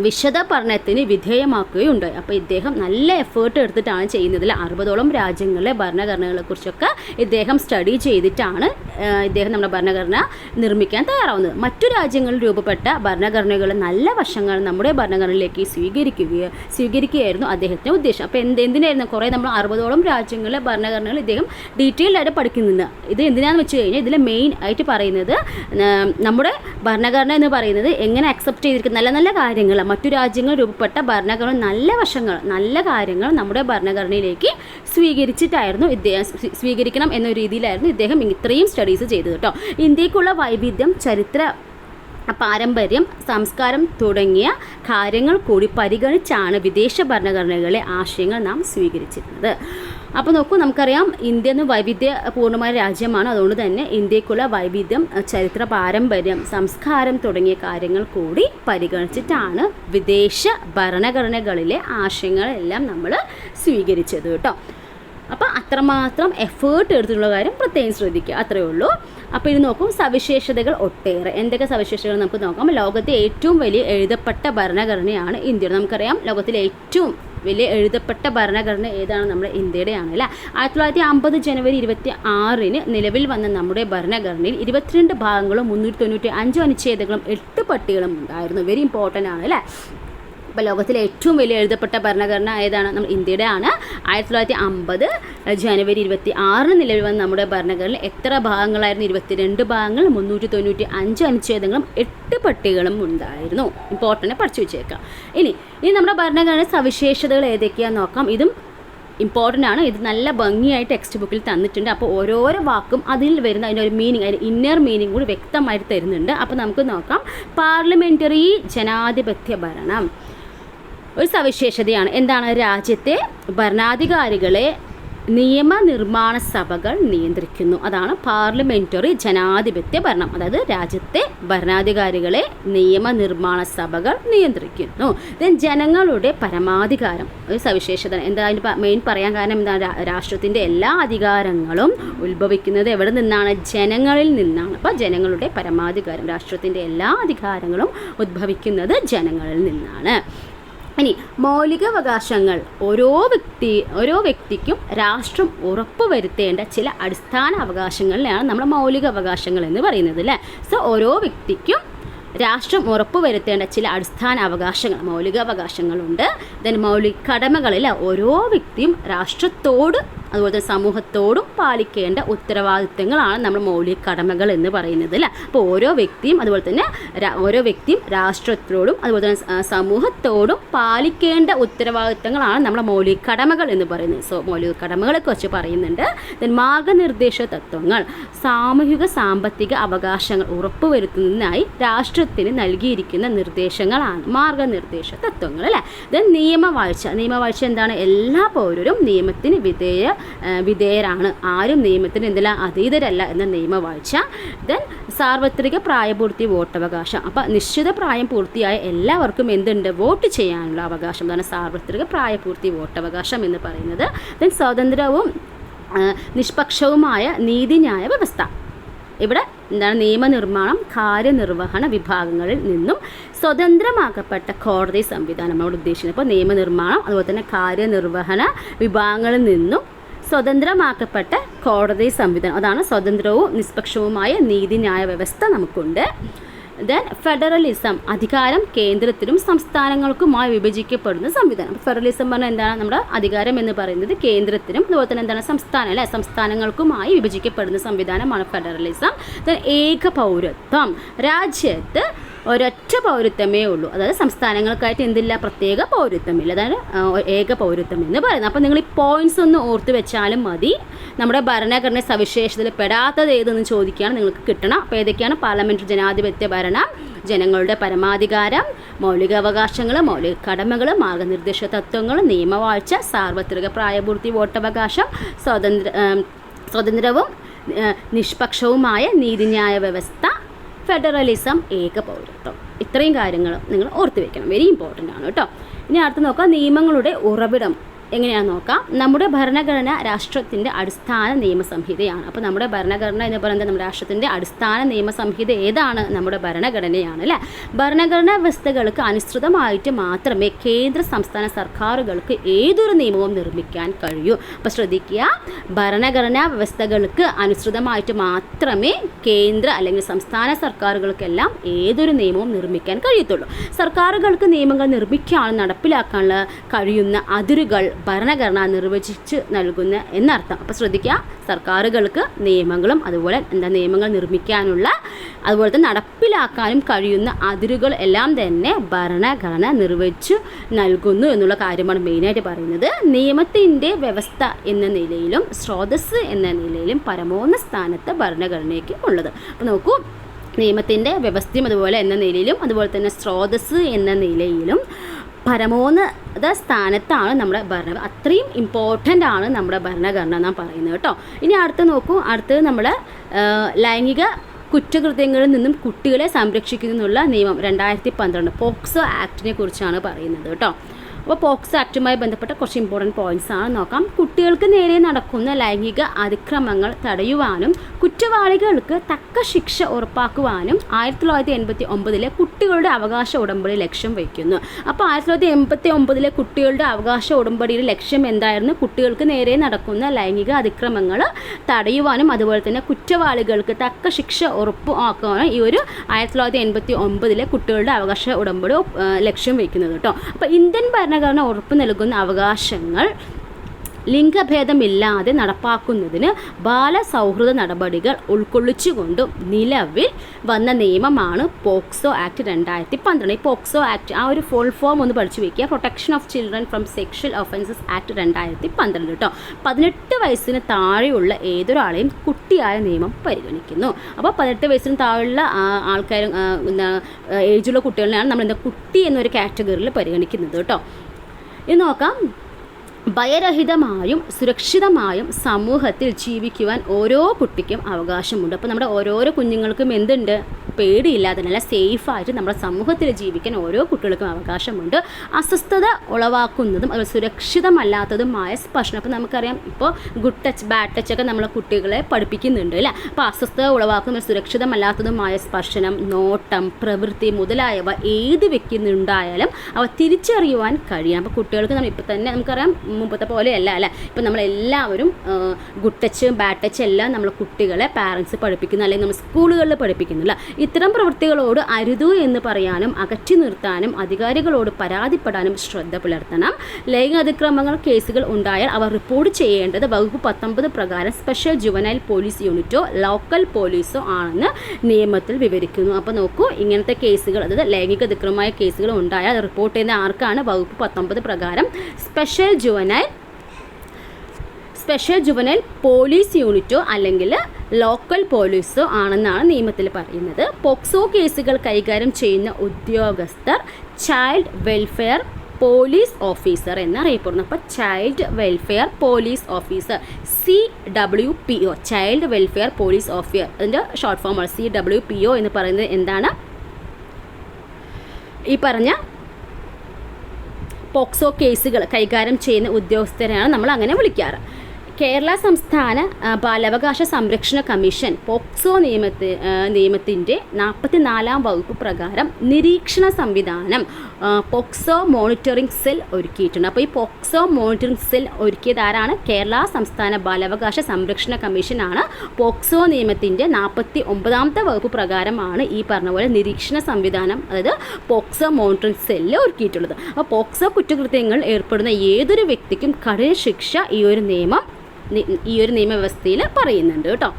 വിശദ പഠനത്തിന് വിധേയമാക്കുകയുണ്ടായി. അപ്പോൾ ഇദ്ദേഹം നല്ല എഫേർട്ട് എടുത്തിട്ടാണ് ചെയ്യുന്നതിൽ അറുപതോളം രാജ്യങ്ങളിലെ ഭരണഘടനകളെക്കുറിച്ചൊക്കെ ഇദ്ദേഹം സ്റ്റഡി ചെയ്തിട്ടാണ് ഇദ്ദേഹം നമ്മുടെ ഭരണഘടന നിർമ്മിക്കാൻ തയ്യാറാവുന്നത്. മറ്റു രാജ്യങ്ങളിൽ രൂപപ്പെട്ട ഭരണഘടനകൾ നല്ല വശങ്ങൾ നമ്മുടെ ഭരണഘടനയിലേക്ക് സ്വീകരിക്കുകയോ സ്വീകരിക്കുകയായിരുന്നു അദ്ദേഹത്തിന്റെ ഉദ്ദേശം. അപ്പോൾ എന്ത് എന്തിനായിരുന്നു കുറേ നമ്മൾ അറുപതോളം രാജ്യങ്ങളിലെ ഭരണഘടനകൾ ഇദ്ദേഹം ഡീറ്റെയിൽഡ് ആയിട്ട് പഠിക്കുന്നുണ്ട്. ഇത് എന്തിനാന്ന് വെച്ച് കഴിഞ്ഞാൽ ഇതിൽ മെയിൻ ആയിട്ട് പറയുന്നത് നമ്മുടെ ഭരണഘടന എന്ന് പറയുന്നത് എങ്ങനെ അക്സെപ്റ്റ് ചെയ്തിരിക്കുന്ന നല്ല നല്ല കാര്യങ്ങൾ മറ്റു രാജ്യങ്ങൾ രൂപപ്പെട്ട ഭരണഘടന നല്ല വശങ്ങൾ നല്ല കാര്യങ്ങൾ നമ്മുടെ ഭരണഘടനയിലേക്ക് സ്വീകരിച്ചിട്ടായിരുന്നു ഇദ്ദേഹം സ്വീകരിക്കണം എന്ന രീതിയിലായിരുന്നു ഇദ്ദേഹം ഇത്രയും സ്റ്റഡീസ് ചെയ്തത് കേട്ടോ ഇന്ത്യക്കുള്ള വൈവിധ്യം ചരിത്ര പാരമ്പര്യം സംസ്കാരം തുടങ്ങിയ കാര്യങ്ങൾ കൂടി പരിഗണിച്ചാണ് വിദേശ ഭരണഘടനകളിലെ ആശയങ്ങൾ നാം സ്വീകരിച്ചിരുന്നത്. അപ്പോൾ നോക്കൂ നമുക്കറിയാം ഇന്ത്യ എന്ന് വൈവിധ്യപൂർണമായ രാജ്യമാണ്. അതുകൊണ്ട് തന്നെ ഇന്ത്യക്കുള്ള വൈവിധ്യം ചരിത്ര പാരമ്പര്യം സംസ്കാരം തുടങ്ങിയ കാര്യങ്ങൾ കൂടി പരിഗണിച്ചിട്ടാണ് വിദേശ ഭരണഘടനകളിലെ ആശയങ്ങളെല്ലാം നമ്മൾ സ്വീകരിച്ചത് കേട്ടോ. അപ്പോൾ അത്രമാത്രം എഫേർട്ട് എടുത്തിട്ടുള്ള കാര്യം പ്രത്യേകം ശ്രദ്ധിക്കുക അത്രയേ ഉള്ളൂ. അപ്പോൾ ഇത് നോക്കും സവിശേഷതകൾ ഒട്ടേറെ. എന്തൊക്കെ സവിശേഷതകൾ നമുക്ക് നോക്കാം? ലോകത്തെ ഏറ്റവും വലിയ എഴുതപ്പെട്ട ഭരണഘടനയാണ് ഇന്ത്യ. നമുക്കറിയാം ലോകത്തിലെ ഏറ്റവും വലിയ എഴുതപ്പെട്ട ഭരണഘടന ഏതാണ് നമ്മുടെ ഇന്ത്യയുടെയാണ് അല്ലേ? ആയിരത്തി തൊള്ളായിരത്തി അമ്പത് ജനുവരി ഇരുപത്തി ആറിന് നിലവിൽ വന്ന നമ്മുടെ ഭരണഘടനയിൽ ഇരുപത്തിരണ്ട് ഭാഗങ്ങളും മുന്നൂറ്റി തൊണ്ണൂറ്റി അഞ്ച് അനുച്ഛേദങ്ങളും എട്ട് പട്ടികളും ഉണ്ടായിരുന്നു. വെരി ഇമ്പോർട്ടന്റ് ആണ് അല്ലേ? ഇപ്പോൾ ലോകത്തിലെ ഏറ്റവും വലിയ എഴുതപ്പെട്ട ഭരണഘടന ഏതാണ്? നമ്മൾ ഇന്ത്യയുടെ ആണ് ആയിരത്തി തൊള്ളായിരത്തി അമ്പത് ജനുവരി ഇരുപത്തി ആറിന് നിലവിൽ വന്ന നമ്മുടെ ഭരണഘടനയിൽ എത്ര ഭാഗങ്ങളായിരുന്നു? ഇരുപത്തിരണ്ട് ഭാഗങ്ങൾ മുന്നൂറ്റി തൊണ്ണൂറ്റി അഞ്ച് അനുച്ഛേദങ്ങളും എട്ട് പട്ടികളും ഉണ്ടായിരുന്നു. ഇമ്പോർട്ടന്റ് പഠിച്ചു വെച്ചേക്കാം. ഇനി ഇനി നമ്മുടെ ഭരണഘടന സവിശേഷതകൾ ഏതൊക്കെയാണെന്ന് നോക്കാം. ഇതും ഇമ്പോർട്ടന്റ് ആണ്. ഇത് നല്ല ഭംഗിയായിട്ട് ടെക്സ്റ്റ് ബുക്കിൽ തന്നിട്ടുണ്ട്. അപ്പോൾ ഓരോരോ വാക്കും അതിൽ വരുന്ന അതിന്റെ ഒരു മീനിങ് അതിന്റെ ഇന്നർ മീനിങ് കൂടി വ്യക്തമായിട്ട് തരുന്നുണ്ട്. അപ്പോൾ നമുക്ക് നോക്കാം. പാർലമെന്ററി ജനാധിപത്യ ഭരണം. ഒരു സവിശേഷതയാണ്. എന്താണ്? രാജ്യത്തെ ഭരണാധികാരികളെ നിയമനിർമ്മാണ സഭകൾ നിയന്ത്രിക്കുന്നു. അതാണ് പാർലമെന്ററി ജനാധിപത്യ ഭരണം. അതായത് രാജ്യത്തെ ഭരണാധികാരികളെ നിയമനിർമ്മാണ സഭകൾ നിയന്ത്രിക്കുന്നു. ദെൻ ജനങ്ങളുടെ പരമാധികാരം. ഒരു സവിശേഷത. എന്താ അതിന്റെ മെയിൻ പറയാൻ കാരണം എന്താ? രാഷ്ട്രത്തിന്റെ എല്ലാ അധികാരങ്ങളും ഉത്ഭവിക്കുന്നത് എവിടെ നിന്നാണ്? ജനങ്ങളിൽ നിന്നാണ്. അപ്പോൾ ജനങ്ങളുടെ പരമാധികാരം രാഷ്ട്രത്തിന്റെ എല്ലാ അധികാരങ്ങളും ഉത്ഭവിക്കുന്നത് ജനങ്ങളിൽ നിന്നാണ്. ഇനി മൗലികാവകാശങ്ങൾ ഓരോ വ്യക്തി ഓരോ വ്യക്തിക്കും രാഷ്ട്രം ഉറപ്പുവരുത്തേണ്ട ചില അടിസ്ഥാന അവകാശങ്ങളിലാണ് നമ്മൾ മൗലിക അവകാശങ്ങൾ എന്ന് പറയുന്നത് അല്ലേ? സോ ഓരോ വ്യക്തിക്കും രാഷ്ട്രം ഉറപ്പുവരുത്തേണ്ട ചില അടിസ്ഥാന അവകാശങ്ങൾ മൗലികാവകാശങ്ങളുണ്ട്. ദെൻ മൗലിക കടമകളിൽ ഓരോ വ്യക്തിയും രാഷ്ട്രത്തോട് അതുപോലെ തന്നെ സമൂഹത്തോടും പാലിക്കേണ്ട ഉത്തരവാദിത്തങ്ങളാണ് നമ്മൾ മൗലിക കടമകൾ എന്ന് പറയുന്നത് അല്ലേ? അപ്പോൾ ഓരോ വ്യക്തിയും അതുപോലെ തന്നെ ഓരോ വ്യക്തിയും രാഷ്ട്രത്തോടും അതുപോലെ തന്നെ സമൂഹത്തോടും പാലിക്കേണ്ട ഉത്തരവാദിത്തങ്ങളാണ് നമ്മുടെ മൗലിക കടമകൾ എന്ന് പറയുന്നത്. സോ മൗലിക കടമകളെ കുറിച്ച് പറയുന്നുണ്ട്. Then മാർഗനിർദ്ദേശ തത്വങ്ങൾ സാമൂഹിക സാമ്പത്തിക അവകാശങ്ങൾ ഉറപ്പുവരുത്തുന്നതിനായി രാഷ്ട്രത്തിന് നൽകിയിരിക്കുന്ന നിർദ്ദേശങ്ങളാണ് മാർഗനിർദ്ദേശ തത്വങ്ങൾ അല്ലേ? ദെൻ നിയമവാഴ്ച നിയമവാഴ്ച എന്താണ്? എല്ലാ പൗരരും നിയമത്തിന് വിധേയ വിധേയരാണ്. ആരും നിയമത്തിന് എന്തില്ല അതീതരല്ല എന്ന നിയമവാഴ്ച. ദെൻ സാർവത്രിക പ്രായപൂർത്തി വോട്ടവകാശം. അപ്പം നിശ്ചിത പ്രായം പൂർത്തിയായ എല്ലാവർക്കും എന്തുണ്ട്? വോട്ട് ചെയ്യാനുള്ള അവകാശം. അതാണ് സാർവത്രിക പ്രായപൂർത്തി വോട്ടവകാശം എന്ന് പറയുന്നത്. ദെൻ സ്വതന്ത്രവും നിഷ്പക്ഷവുമായ നീതിന്യായ വ്യവസ്ഥ. ഇവിടെ എന്താണ്? നിയമനിർമ്മാണം കാര്യനിർവഹണ വിഭാഗങ്ങളിൽ നിന്നും സ്വതന്ത്രമാക്കപ്പെട്ട കോടതി സംവിധാനം നമ്മൾ ഉദ്ദേശിക്കുന്നത്. അപ്പോൾ നിയമനിർമ്മാണം അതുപോലെ തന്നെ കാര്യനിർവഹണ വിഭാഗങ്ങളിൽ നിന്നും സ്വതന്ത്രമാക്കപ്പെട്ട കോടതി സംവിധാനം. അതാണ് സ്വതന്ത്രവും നിഷ്പക്ഷവുമായ നീതിന്യായ വ്യവസ്ഥ നമുക്കുണ്ട്. ദെൻ ഫെഡറലിസം അധികാരം കേന്ദ്രത്തിലും സംസ്ഥാനങ്ങൾക്കുമായി വിഭജിക്കപ്പെടുന്ന സംവിധാനം. ഫെഡറലിസം പറഞ്ഞാൽ എന്താണ്? നമ്മുടെ അധികാരം എന്ന് പറയുന്നത് കേന്ദ്രത്തിനും അതുപോലെ തന്നെ എന്താണ്? സംസ്ഥാനം അല്ലെ? സംസ്ഥാനങ്ങൾക്കുമായി വിഭജിക്കപ്പെടുന്ന സംവിധാനമാണ് ഫെഡറലിസം ദെൻ ഏക പൗരത്വം. രാജ്യത്ത് ഒരൊറ്റ പൗരത്വമേ ഉള്ളൂ. അതായത് സംസ്ഥാനങ്ങൾക്കായിട്ട് എന്തില്ല? പ്രത്യേക പൗരത്വമില്ല. അതായത് ഏക പൗരത്വം എന്ന് പറയുന്നത്. അപ്പോൾ നിങ്ങൾ ഈ പോയിന്റ്സ് ഒന്ന് ഓർത്ത് വെച്ചാലും മതി. നമ്മുടെ ഭരണഘടന സവിശേഷതയിൽ പെടാത്തത് ഏതെന്ന് ചോദിക്കുകയാണ് നിങ്ങൾക്ക് കിട്ടണം. അപ്പോൾ ഏതൊക്കെയാണ്? പാർലമെന്ററി ജനാധിപത്യ ഭരണം ജനങ്ങളുടെ പരമാധികാരം മൗലികാവകാശങ്ങൾ മൗലിക കടമകൾ മാർഗനിർദ്ദേശ തത്വങ്ങൾ നിയമവാഴ്ച സാർവത്രിക പ്രായപൂർത്തി വോട്ടവകാശം സ്വതന്ത്ര സ്വതന്ത്രവും നിഷ്പക്ഷവുമായ നീതിന്യായ വ്യവസ്ഥ ഫെഡറലിസം ഏക പൗരത്വം ഇത്രയും കാര്യങ്ങൾ നിങ്ങൾ ഓർത്ത് വെക്കണം. വെരി ഇമ്പോർട്ടന്റ് ആണ് കേട്ടോ. ഇനി അടുത്ത് നോക്കാം. നിയമങ്ങളുടെ ഉറവിടം എങ്ങനെയാണെന്ന് നോക്കാം? നമ്മുടെ ഭരണഘടന രാഷ്ട്രത്തിന്റെ അടിസ്ഥാന നിയമസംഹിതയാണ്. അപ്പോൾ നമ്മുടെ ഭരണഘടന എന്ന് പറയുന്നത് നമ്മുടെ രാഷ്ട്രത്തിന്റെ അടിസ്ഥാന നിയമസംഹിത ഏതാണ്? നമ്മുടെ ഭരണഘടനയാണ് അല്ലേ? ഭരണഘടനാ വ്യവസ്ഥകൾക്ക് അനുസൃതമായിട്ട് മാത്രമേ കേന്ദ്ര സംസ്ഥാന സർക്കാരുകൾക്ക് ഏതൊരു നിയമവും നിർമ്മിക്കാൻ കഴിയൂ. അപ്പോൾ ശ്രദ്ധിക്കുക ഭരണഘടനാ വ്യവസ്ഥകൾക്ക് അനുസൃതമായിട്ട് മാത്രമേ കേന്ദ്ര അല്ലെങ്കിൽ സംസ്ഥാന സർക്കാരുകൾക്കെല്ലാം ഏതൊരു നിയമവും നിർമ്മിക്കാൻ കഴിയത്തുള്ളൂ. സർക്കാരുകൾക്ക് നിയമങ്ങൾ നിർമ്മിക്കാൻ നടപ്പിലാക്കാനുള്ള കഴിയുന്ന അതിരുകൾ ഭരണഘടന നിർവചിച്ച് നൽകുന്ന എന്നർത്ഥം. അപ്പോൾ ശ്രദ്ധിക്കുക സർക്കാരുകൾക്ക് നിയമങ്ങളും അതുപോലെ എന്താ നിയമങ്ങൾ നിർമ്മിക്കാനുള്ള അതുപോലെ തന്നെ നടപ്പിലാക്കാനും കഴിയുന്ന അതിരുകൾ എല്ലാം തന്നെ ഭരണഘടന നിർവചിച്ചു നൽകുന്നു എന്നുള്ള കാര്യമാണ് മെയിനായിട്ട് പറയുന്നത്. നിയമത്തിന്റെ വ്യവസ്ഥ എന്ന നിലയിലും സ്രോതസ് എന്ന നിലയിലും പരമോന്ന സ്ഥാനത്ത് ഭരണഘടനയ്ക്ക് ഉള്ളത്. അപ്പോൾ നോക്കൂ നിയമത്തിന്റെ വ്യവസ്ഥയും അതുപോലെ എന്ന നിലയിലും അതുപോലെ തന്നെ സ്രോതസ് എന്ന നിലയിലും പരമോന്നത സ്ഥാനത്താണ് നമ്മുടെ ഭരണ അത്രയും ഇമ്പോർട്ടന്റ് ആണ് നമ്മുടെ ഭരണഘടന എന്നാണ് പറയുന്നത് കേട്ടോ. ഇനി അടുത്ത് നോക്കൂ. അടുത്തത് നമ്മൾ ലൈംഗിക കുറ്റകൃത്യങ്ങളിൽ നിന്നും കുട്ടികളെ സംരക്ഷിക്കുന്നതിനുള്ള നിയമം രണ്ടായിരത്തി പന്ത്രണ്ട് പോക്സോ ആക്ടിനെ കുറിച്ചാണ് പറയുന്നത് കേട്ടോ. അപ്പോൾ പോക്സോ ആക്റ്റുമായി ബന്ധപ്പെട്ട കുറച്ച് ഇമ്പോർട്ടന്റ് പോയിന്റ്സ് ആണ് നോക്കാം. കുട്ടികൾക്ക് നേരെ നടക്കുന്ന ലൈംഗിക അതിക്രമങ്ങൾ തടയുവാനും കുറ്റവാളികൾക്ക് തക്ക ശിക്ഷ ഉറപ്പാക്കുവാനും ആയിരത്തി തൊള്ളായിരത്തി എൺപത്തി ഒമ്പതിലെ കുട്ടികളുടെ അവകാശ ഉടമ്പടി ലക്ഷ്യം വയ്ക്കുന്നു. അപ്പോൾ ആയിരത്തി തൊള്ളായിരത്തി എൺപത്തി ഒമ്പതിലെ കുട്ടികളുടെ അവകാശ ഉടമ്പടിയുടെ ലക്ഷ്യം എന്തായിരുന്നു? കുട്ടികൾക്ക് നേരെ നടക്കുന്ന ലൈംഗിക അതിക്രമങ്ങൾ തടയുവാനും അതുപോലെ തന്നെ കുറ്റവാളികൾക്ക് തക്ക ശിക്ഷ ഉറപ്പാക്കാനും ഈ ഒരു ആയിരത്തി തൊള്ളായിരത്തി എൺപത്തി ഒമ്പതിലെ കുട്ടികളുടെ അവകാശ ഉടമ്പടി ലക്ഷ്യം വയ്ക്കുന്നത് കേട്ടോ അപ്പോൾ ഇന്ത്യൻ ഭരണഘടന ഉറപ്പ് നൽകുന്ന അവകാശങ്ങൾ ലിംഗഭേദമില്ലാതെ നടപ്പാക്കുന്നതിന് ബാലസൗഹൃദ നടപടികൾ ഉൾക്കൊള്ളിച്ചുകൊണ്ടും നിലവിൽ വന്ന നിയമമാണ് പോക്സോ ആക്ട് രണ്ടായിരത്തി പന്ത്രണ്ട് ഈ പോക്സോ ആക്ട് ആ ഒരു ഫുൾ ഫോം ഒന്ന് പഠിച്ചു വയ്ക്കുക protection of children from sexual offences act രണ്ടായിരത്തി പന്ത്രണ്ട് കേട്ടോ പതിനെട്ട് വയസ്സിന് താഴെയുള്ള ഏതൊരാളെയും കുട്ടിയായ നിയമം പരിഗണിക്കുന്നു. അപ്പോൾ പതിനെട്ട് വയസ്സിന് താഴെയുള്ള ആൾക്കാരും ഏജുള്ള കുട്ടികളെയാണ് നമ്മൾ എന്താ കുട്ടി എന്നൊരു കാറ്റഗറിയിൽ പരിഗണിക്കുന്നത് കേട്ടോ ഇത് നോക്കാം. ഭയരഹിതമായും സുരക്ഷിതമായും സമൂഹത്തിൽ ജീവിക്കുവാൻ ഓരോ കുട്ടിക്കും അവകാശമുണ്ട്. അപ്പോൾ നമ്മുടെ ഓരോരോ കുഞ്ഞുങ്ങൾക്കും എന്തുണ്ട്? പേടിയില്ലാതെ നല്ല സേഫായിട്ട് നമ്മുടെ സമൂഹത്തിൽ ജീവിക്കാൻ ഓരോ കുട്ടികൾക്കും അവകാശമുണ്ട്. അസ്വസ്ഥത ഉളവാക്കുന്നതും അതുപോലെ സുരക്ഷിതമല്ലാത്തതുമായ സ്പർശനം അപ്പോൾ നമുക്കറിയാം ഇപ്പോൾ ഗുഡ് ടച്ച് ബാഡ് ടച്ച് ഒക്കെ നമ്മളെ കുട്ടികളെ പഠിപ്പിക്കുന്നുണ്ട് അല്ലേ? അപ്പോൾ അസ്വസ്ഥത ഉളവാക്കുന്ന സുരക്ഷിതമല്ലാത്തതുമായ സ്പർശനം നോട്ടം പ്രവൃത്തി മുതലായവ ഏത് വ്യക്തിന്നുണ്ടായാലും അവ തിരിച്ചറിയുവാൻ കഴിയണം. അപ്പോൾ കുട്ടികൾക്ക് നമ്മൾ ഇപ്പോൾ തന്നെ നമുക്കറിയാം മുമ്പത്തെ പോലെയല്ല അല്ല? ഇപ്പം നമ്മളെല്ലാവരും ഗുഡ് ടച്ച് ബാഡ് ടച്ച് എല്ലാം നമ്മൾ കുട്ടികളെ പാരൻസ് പഠിപ്പിക്കുന്നു അല്ലെങ്കിൽ നമ്മൾ സ്കൂളുകളിൽ പഠിപ്പിക്കുന്നില്ല ഇത്തരം പ്രവൃത്തികളോട് അരുതു എന്ന് പറയാനും അകറ്റി നിർത്താനും അധികാരികളോട് പരാതിപ്പെടാനും ശ്രദ്ധ പുലർത്തണം. ലൈംഗിക അതിക്രമങ്ങൾ കേസുകൾ ഉണ്ടായാൽ അവർ റിപ്പോർട്ട് ചെയ്യേണ്ടത് വകുപ്പ് പത്തൊമ്പത് പ്രകാരം സ്പെഷ്യൽ ജുവനൈൽ പോലീസ് യൂണിറ്റോ ലോക്കൽ പോലീസോ ആണെന്ന് നിയമത്തിൽ വിവരിക്കുന്നു. അപ്പോൾ നോക്കൂ ഇങ്ങനത്തെ കേസുകൾ അതായത് ലൈംഗിക അതിക്രമമായ കേസുകൾ ഉണ്ടായാൽ റിപ്പോർട്ട് ചെയ്യുന്ന ആർക്കാണ് വകുപ്പ് പത്തൊമ്പത് പ്രകാരം special juvenile special juvenile police യൂണിറ്റോ അല്ലെങ്കിൽ ലോക്കൽ പോലീസോ ആണെന്നാണ് നിയമത്തിൽ പറയുന്നത്. പോക്സോ കേസുകൾ കൈകാര്യം ചെയ്യുന്ന ഉദ്യോഗസ്ഥർ ചൈൽഡ് വെൽഫെയർ പോലീസ് ഓഫീസർ എന്നറിയപ്പെടുന്നു അപ്പോൾ child welfare police officer C W P O child welfare police officer അതിന്റെ ഷോർട്ട് ഫോമാണ് സി ഡബ്ല്യു പി ഒ എന്ന് പറയുന്നത് എന്താണ്? ഈ പറഞ്ഞ പോക്സോ കേസുകൾ കൈകാര്യം ചെയ്യുന്ന ഉദ്യോഗസ്ഥരെയാണ് നമ്മൾ അങ്ങനെ വിളിക്കാറ്. കേരള സംസ്ഥാന ബാലാവകാശ സംരക്ഷണ കമ്മീഷൻ പോക്സോ നിയമത്തി നിയമത്തിന്റെ നാൽപ്പത്തി നാലാം വകുപ്പ് പ്രകാരം നിരീക്ഷണ സംവിധാനം പോക്സോ മോണിറ്ററിംഗ് സെൽ ഒരുക്കിയിട്ടുണ്ട്. അപ്പോൾ ഈ പോക്സോ മോണിറ്ററിംഗ് സെൽ ഒരുക്കിയത് ആരാണ്? കേരള സംസ്ഥാന ബാലാവകാശ സംരക്ഷണ കമ്മീഷനാണ്. പോക്സോ നിയമത്തിന്റെ നാൽപ്പത്തി ഒമ്പതാമത്തെ വകുപ്പ് പ്രകാരമാണ് ഈ പറഞ്ഞ പോലെ നിരീക്ഷണ സംവിധാനം അതായത് പോക്സോ മോണിറ്ററിംഗ് സെല്ല് ഒരുക്കിയിട്ടുള്ളത്. അപ്പോൾ പോക്സോ കുറ്റകൃത്യങ്ങൾ ഏർപ്പെടുന്ന ഏതൊരു വ്യക്തിക്കും കഠിന ശിക്ഷ ഈ ഒരു നിയമം ഈ ഒരു നിയമവ്യവസ്ഥയിൽ പറയുന്നുണ്ട് കേട്ടോ.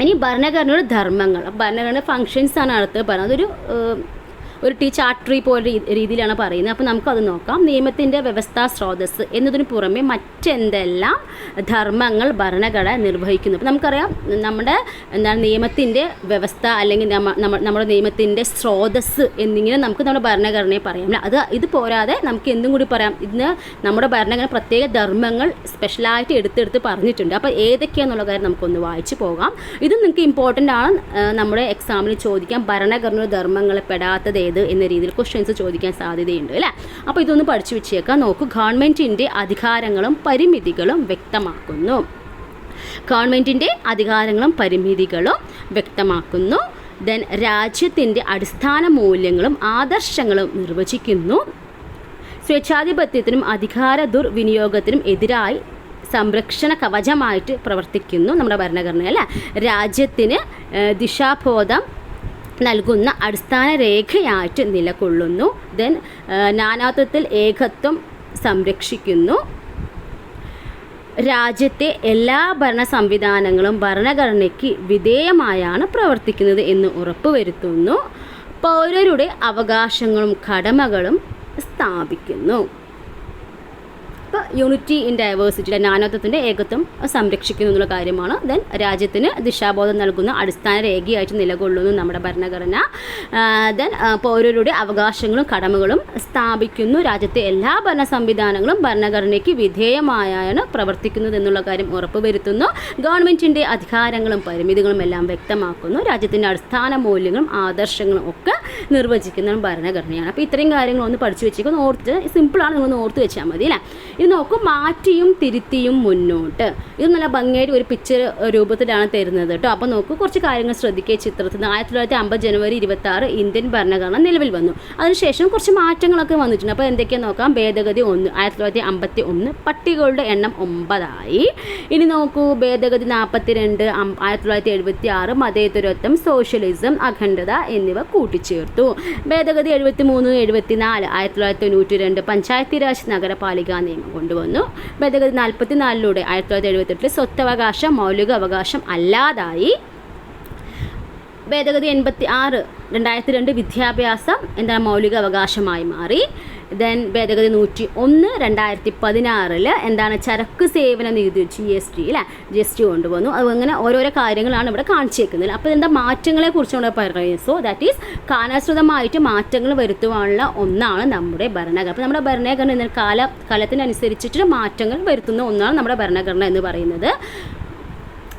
ഇനി ഭരണഘടനയുടെ ധർമ്മങ്ങൾ. ഭരണഘടന ഫങ്ഷൻസ് ആണ് അടുത്ത് പറഞ്ഞത് അതൊരു ഒരു ടീ ചാർട്ടറി പോലെ രീതിയിലാണ് പറയുന്നത്. അപ്പോൾ നമുക്കത് നോക്കാം. നിയമത്തിന്റെ വ്യവസ്ഥാ സ്രോതസ് എന്നതിന് പുറമെ മറ്റെന്തെല്ലാം ധർമ്മങ്ങൾ ഭരണഘടന നിർവഹിക്കുന്നു? അപ്പോൾ നമുക്കറിയാം നമ്മുടെ എന്താണ് നിയമത്തിന്റെ വ്യവസ്ഥ അല്ലെങ്കിൽ നമ്മ നമ്മ- നമ്മുടെ നിയമത്തിന്റെ സ്രോതസ് എന്നിങ്ങനെ നമുക്ക് നമ്മുടെ ഭരണഘടനയെ പറയാം. അത് ഇത് പോരാതെ നമുക്ക് എന്തും കൂടി പറയാം. ഇന്ന് നമ്മുടെ ഭരണഘടന പ്രത്യേക ധർമ്മങ്ങൾ സ്പെഷ്യലായിട്ട് എടുത്തെടുത്ത് പറഞ്ഞിട്ടുണ്ട്. അപ്പോൾ ഏതൊക്കെയാണെന്നുള്ള കാര്യം നമുക്കൊന്ന് വായിച്ചു പോകാം. ഇത് നിങ്ങൾക്ക് ഇമ്പോർട്ടന്റ് ആണ്. നമ്മുടെ എക്സാമിന് ചോദിക്കാം. ഭരണഘടന ധർമ്മങ്ങളെ പെടാത്തത് ഏത് എന്ന രീതിയിൽ ക്വസ്റ്റ്യൻസ് ചോദിക്കാൻ സാധ്യതയുണ്ട് അല്ലേ? അപ്പോൾ ഇതൊന്ന് പഠിച്ചു വെച്ചേക്കാം. നോക്കൂ ഗവൺമെന്റിന്റെ അധികാരങ്ങളും പരിമിതികളും വ്യക്തമാക്കുന്നു. ഗവൺമെന്റിന്റെ അധികാരങ്ങളും പരിമിതികളും വ്യക്തമാക്കുന്നു. ദെൻ രാജ്യത്തിന്റെ അടിസ്ഥാന മൂല്യങ്ങളും ആദർശങ്ങളും നിർവചിക്കുന്നു. സ്വേച്ഛാധിപത്യത്തിനും അധികാര ദുർവിനിയോഗത്തിനും എതിരായി സംരക്ഷണ കവചമായിട്ട് പ്രവർത്തിക്കുന്നു നമ്മുടെ ഭരണഘടന അല്ലേ? രാജ്യത്തിന് ദിശാബോധം നൽകുന്ന അടിസ്ഥാന രേഖയായിട്ട് നിലകൊള്ളുന്നു. ദെൻ നാനാത്വത്തിൽ ഏകത്വം സംരക്ഷിക്കുന്നു. രാജ്യത്തെ എല്ലാ ഭരണ സംവിധാനങ്ങളും ഭരണഘടനയ്ക്ക് വിധേയമായാണ് പ്രവർത്തിക്കുന്നത് എന്ന് ഉറപ്പുവരുത്തുന്നു. പൗരരുടെ അവകാശങ്ങളും കടമകളും സ്ഥാപിക്കുന്നു. ഇപ്പോൾ യൂണിറ്റി ഇൻ ഡൈവേഴ്സിറ്റിയുടെ നാനാത്വത്തിന്റെ ഏകത്വം സംരക്ഷിക്കുന്നു എന്നുള്ള കാര്യമാണ്. ദെൻ രാജ്യത്തിന് ദിശാബോധം നൽകുന്ന അടിസ്ഥാന രേഖയായിട്ട് നിലകൊള്ളുന്നു നമ്മുടെ ഭരണഘടന. ദെൻ പൗരരുടെ അവകാശങ്ങളും കടമകളും സ്ഥാപിക്കുന്നു. രാജ്യത്തെ എല്ലാ ഭരണ സംവിധാനങ്ങളും ഭരണഘടനയ്ക്ക് വിധേയമായാണ് പ്രവർത്തിക്കുന്നത് എന്നുള്ള കാര്യം ഉറപ്പുവരുത്തുന്നു. ഗവൺമെന്റിന്റെ അധികാരങ്ങളും പരിമിതികളും എല്ലാം വ്യക്തമാക്കുന്നു. രാജ്യത്തിന്റെ അടിസ്ഥാന മൂല്യങ്ങളും ആദർശങ്ങളും ഒക്കെ നിർവചിക്കുന്ന ഭരണഘടനയാണ്. അപ്പോൾ ഇത്രയും കാര്യങ്ങളൊന്ന് പഠിച്ചു വെച്ചേക്കൊന്ന് ഓർത്ത് സിമ്പിളാണ് നിങ്ങളൊന്ന് ഓർത്ത് വെച്ചാൽ മതി അല്ലേ? ഇത് നോക്കും മാറ്റിയും തിരുത്തിയും മുന്നോട്ട്. ഇത് നല്ല ഭംഗിയായിട്ട് ഒരു പിക്ചർ രൂപത്തിലാണ് തരുന്നത് കേട്ടോ. അപ്പോൾ നോക്കൂ കുറച്ച് കാര്യങ്ങൾ ശ്രദ്ധിക്കുക ചിത്രത്തിൽ. നിന്ന് ആയിരത്തി തൊള്ളായിരത്തി അമ്പത് ജനുവരി ഇരുപത്തി ആറ് ഇന്ത്യൻ ഭരണഘടന നിലവിൽ വന്നു. അതിനുശേഷം കുറച്ച് മാറ്റങ്ങളൊക്കെ വന്നിട്ടുണ്ട്. അപ്പോൾ എന്തൊക്കെയാണ് നോക്കാം. ഭേദഗതി ഒന്ന് ആയിരത്തി തൊള്ളായിരത്തി അമ്പത്തി ഒന്ന് പട്ടികളുടെ എണ്ണം ഒമ്പതായി. ഇനി നോക്കൂ ഭേദഗതി നാൽപ്പത്തി രണ്ട് ആയിരത്തി തൊള്ളായിരത്തി എഴുപത്തി ആറ് മതേതരത്വം സോഷ്യലിസം അഖണ്ഡത എന്നിവ കൂട്ടിച്ചേർത്തു. ഭേദഗതി എഴുപത്തി മൂന്ന് എഴുപത്തി നാല് ആയിരത്തി തൊള്ളായിരത്തി തൊണ്ണൂറ്റി രണ്ട് പഞ്ചായത്തി രാജ് നഗരപാലിക നിയമം. കൊണ്ടുവന്നു. ഭേദഗതി നാൽപ്പത്തി നാലിലൂടെ ആയിരത്തി തൊള്ളായിരത്തി എഴുപത്തെട്ടിൽ സ്വത്തവകാശം മൗലിക അവകാശം അല്ലാതായി. ഭേദഗതി എൺപത്തി ആറ് രണ്ടായിരത്തി രണ്ട് വിദ്യാഭ്യാസം എന്താണ് മൗലിക അവകാശമായി മാറി. ദെൻ ഭേദഗതി നൂറ്റി ഒന്ന് രണ്ടായിരത്തി പതിനാറിൽ എന്താണ് ചരക്ക് സേവന നികുതി ജി എസ് ടി അല്ലേ ജി എസ് ടി കൊണ്ടുവന്നു. അത് അങ്ങനെ ഓരോരോ കാര്യങ്ങളാണ് ഇവിടെ കാണിച്ചേക്കുന്നത്. അപ്പോൾ എന്താ മാറ്റങ്ങളെ കുറിച്ചാണ് പറയുന്നത്? സോ ദാറ്റ് ഈസ് കാലാനുസൃതമായിട്ട് മാറ്റങ്ങൾ വരുത്തുവാനുള്ള ഒന്നാണ് നമ്മുടെ ഭരണഘടന. അപ്പോൾ നമ്മുടെ ഭരണഘടന എന്ന കാല കാലത്തിനനുസരിച്ചിട്ട് മാറ്റങ്ങൾ വരുത്തുന്ന ഒന്നാണ് നമ്മുടെ ഭരണഘടന എന്ന് പറയുന്നത്.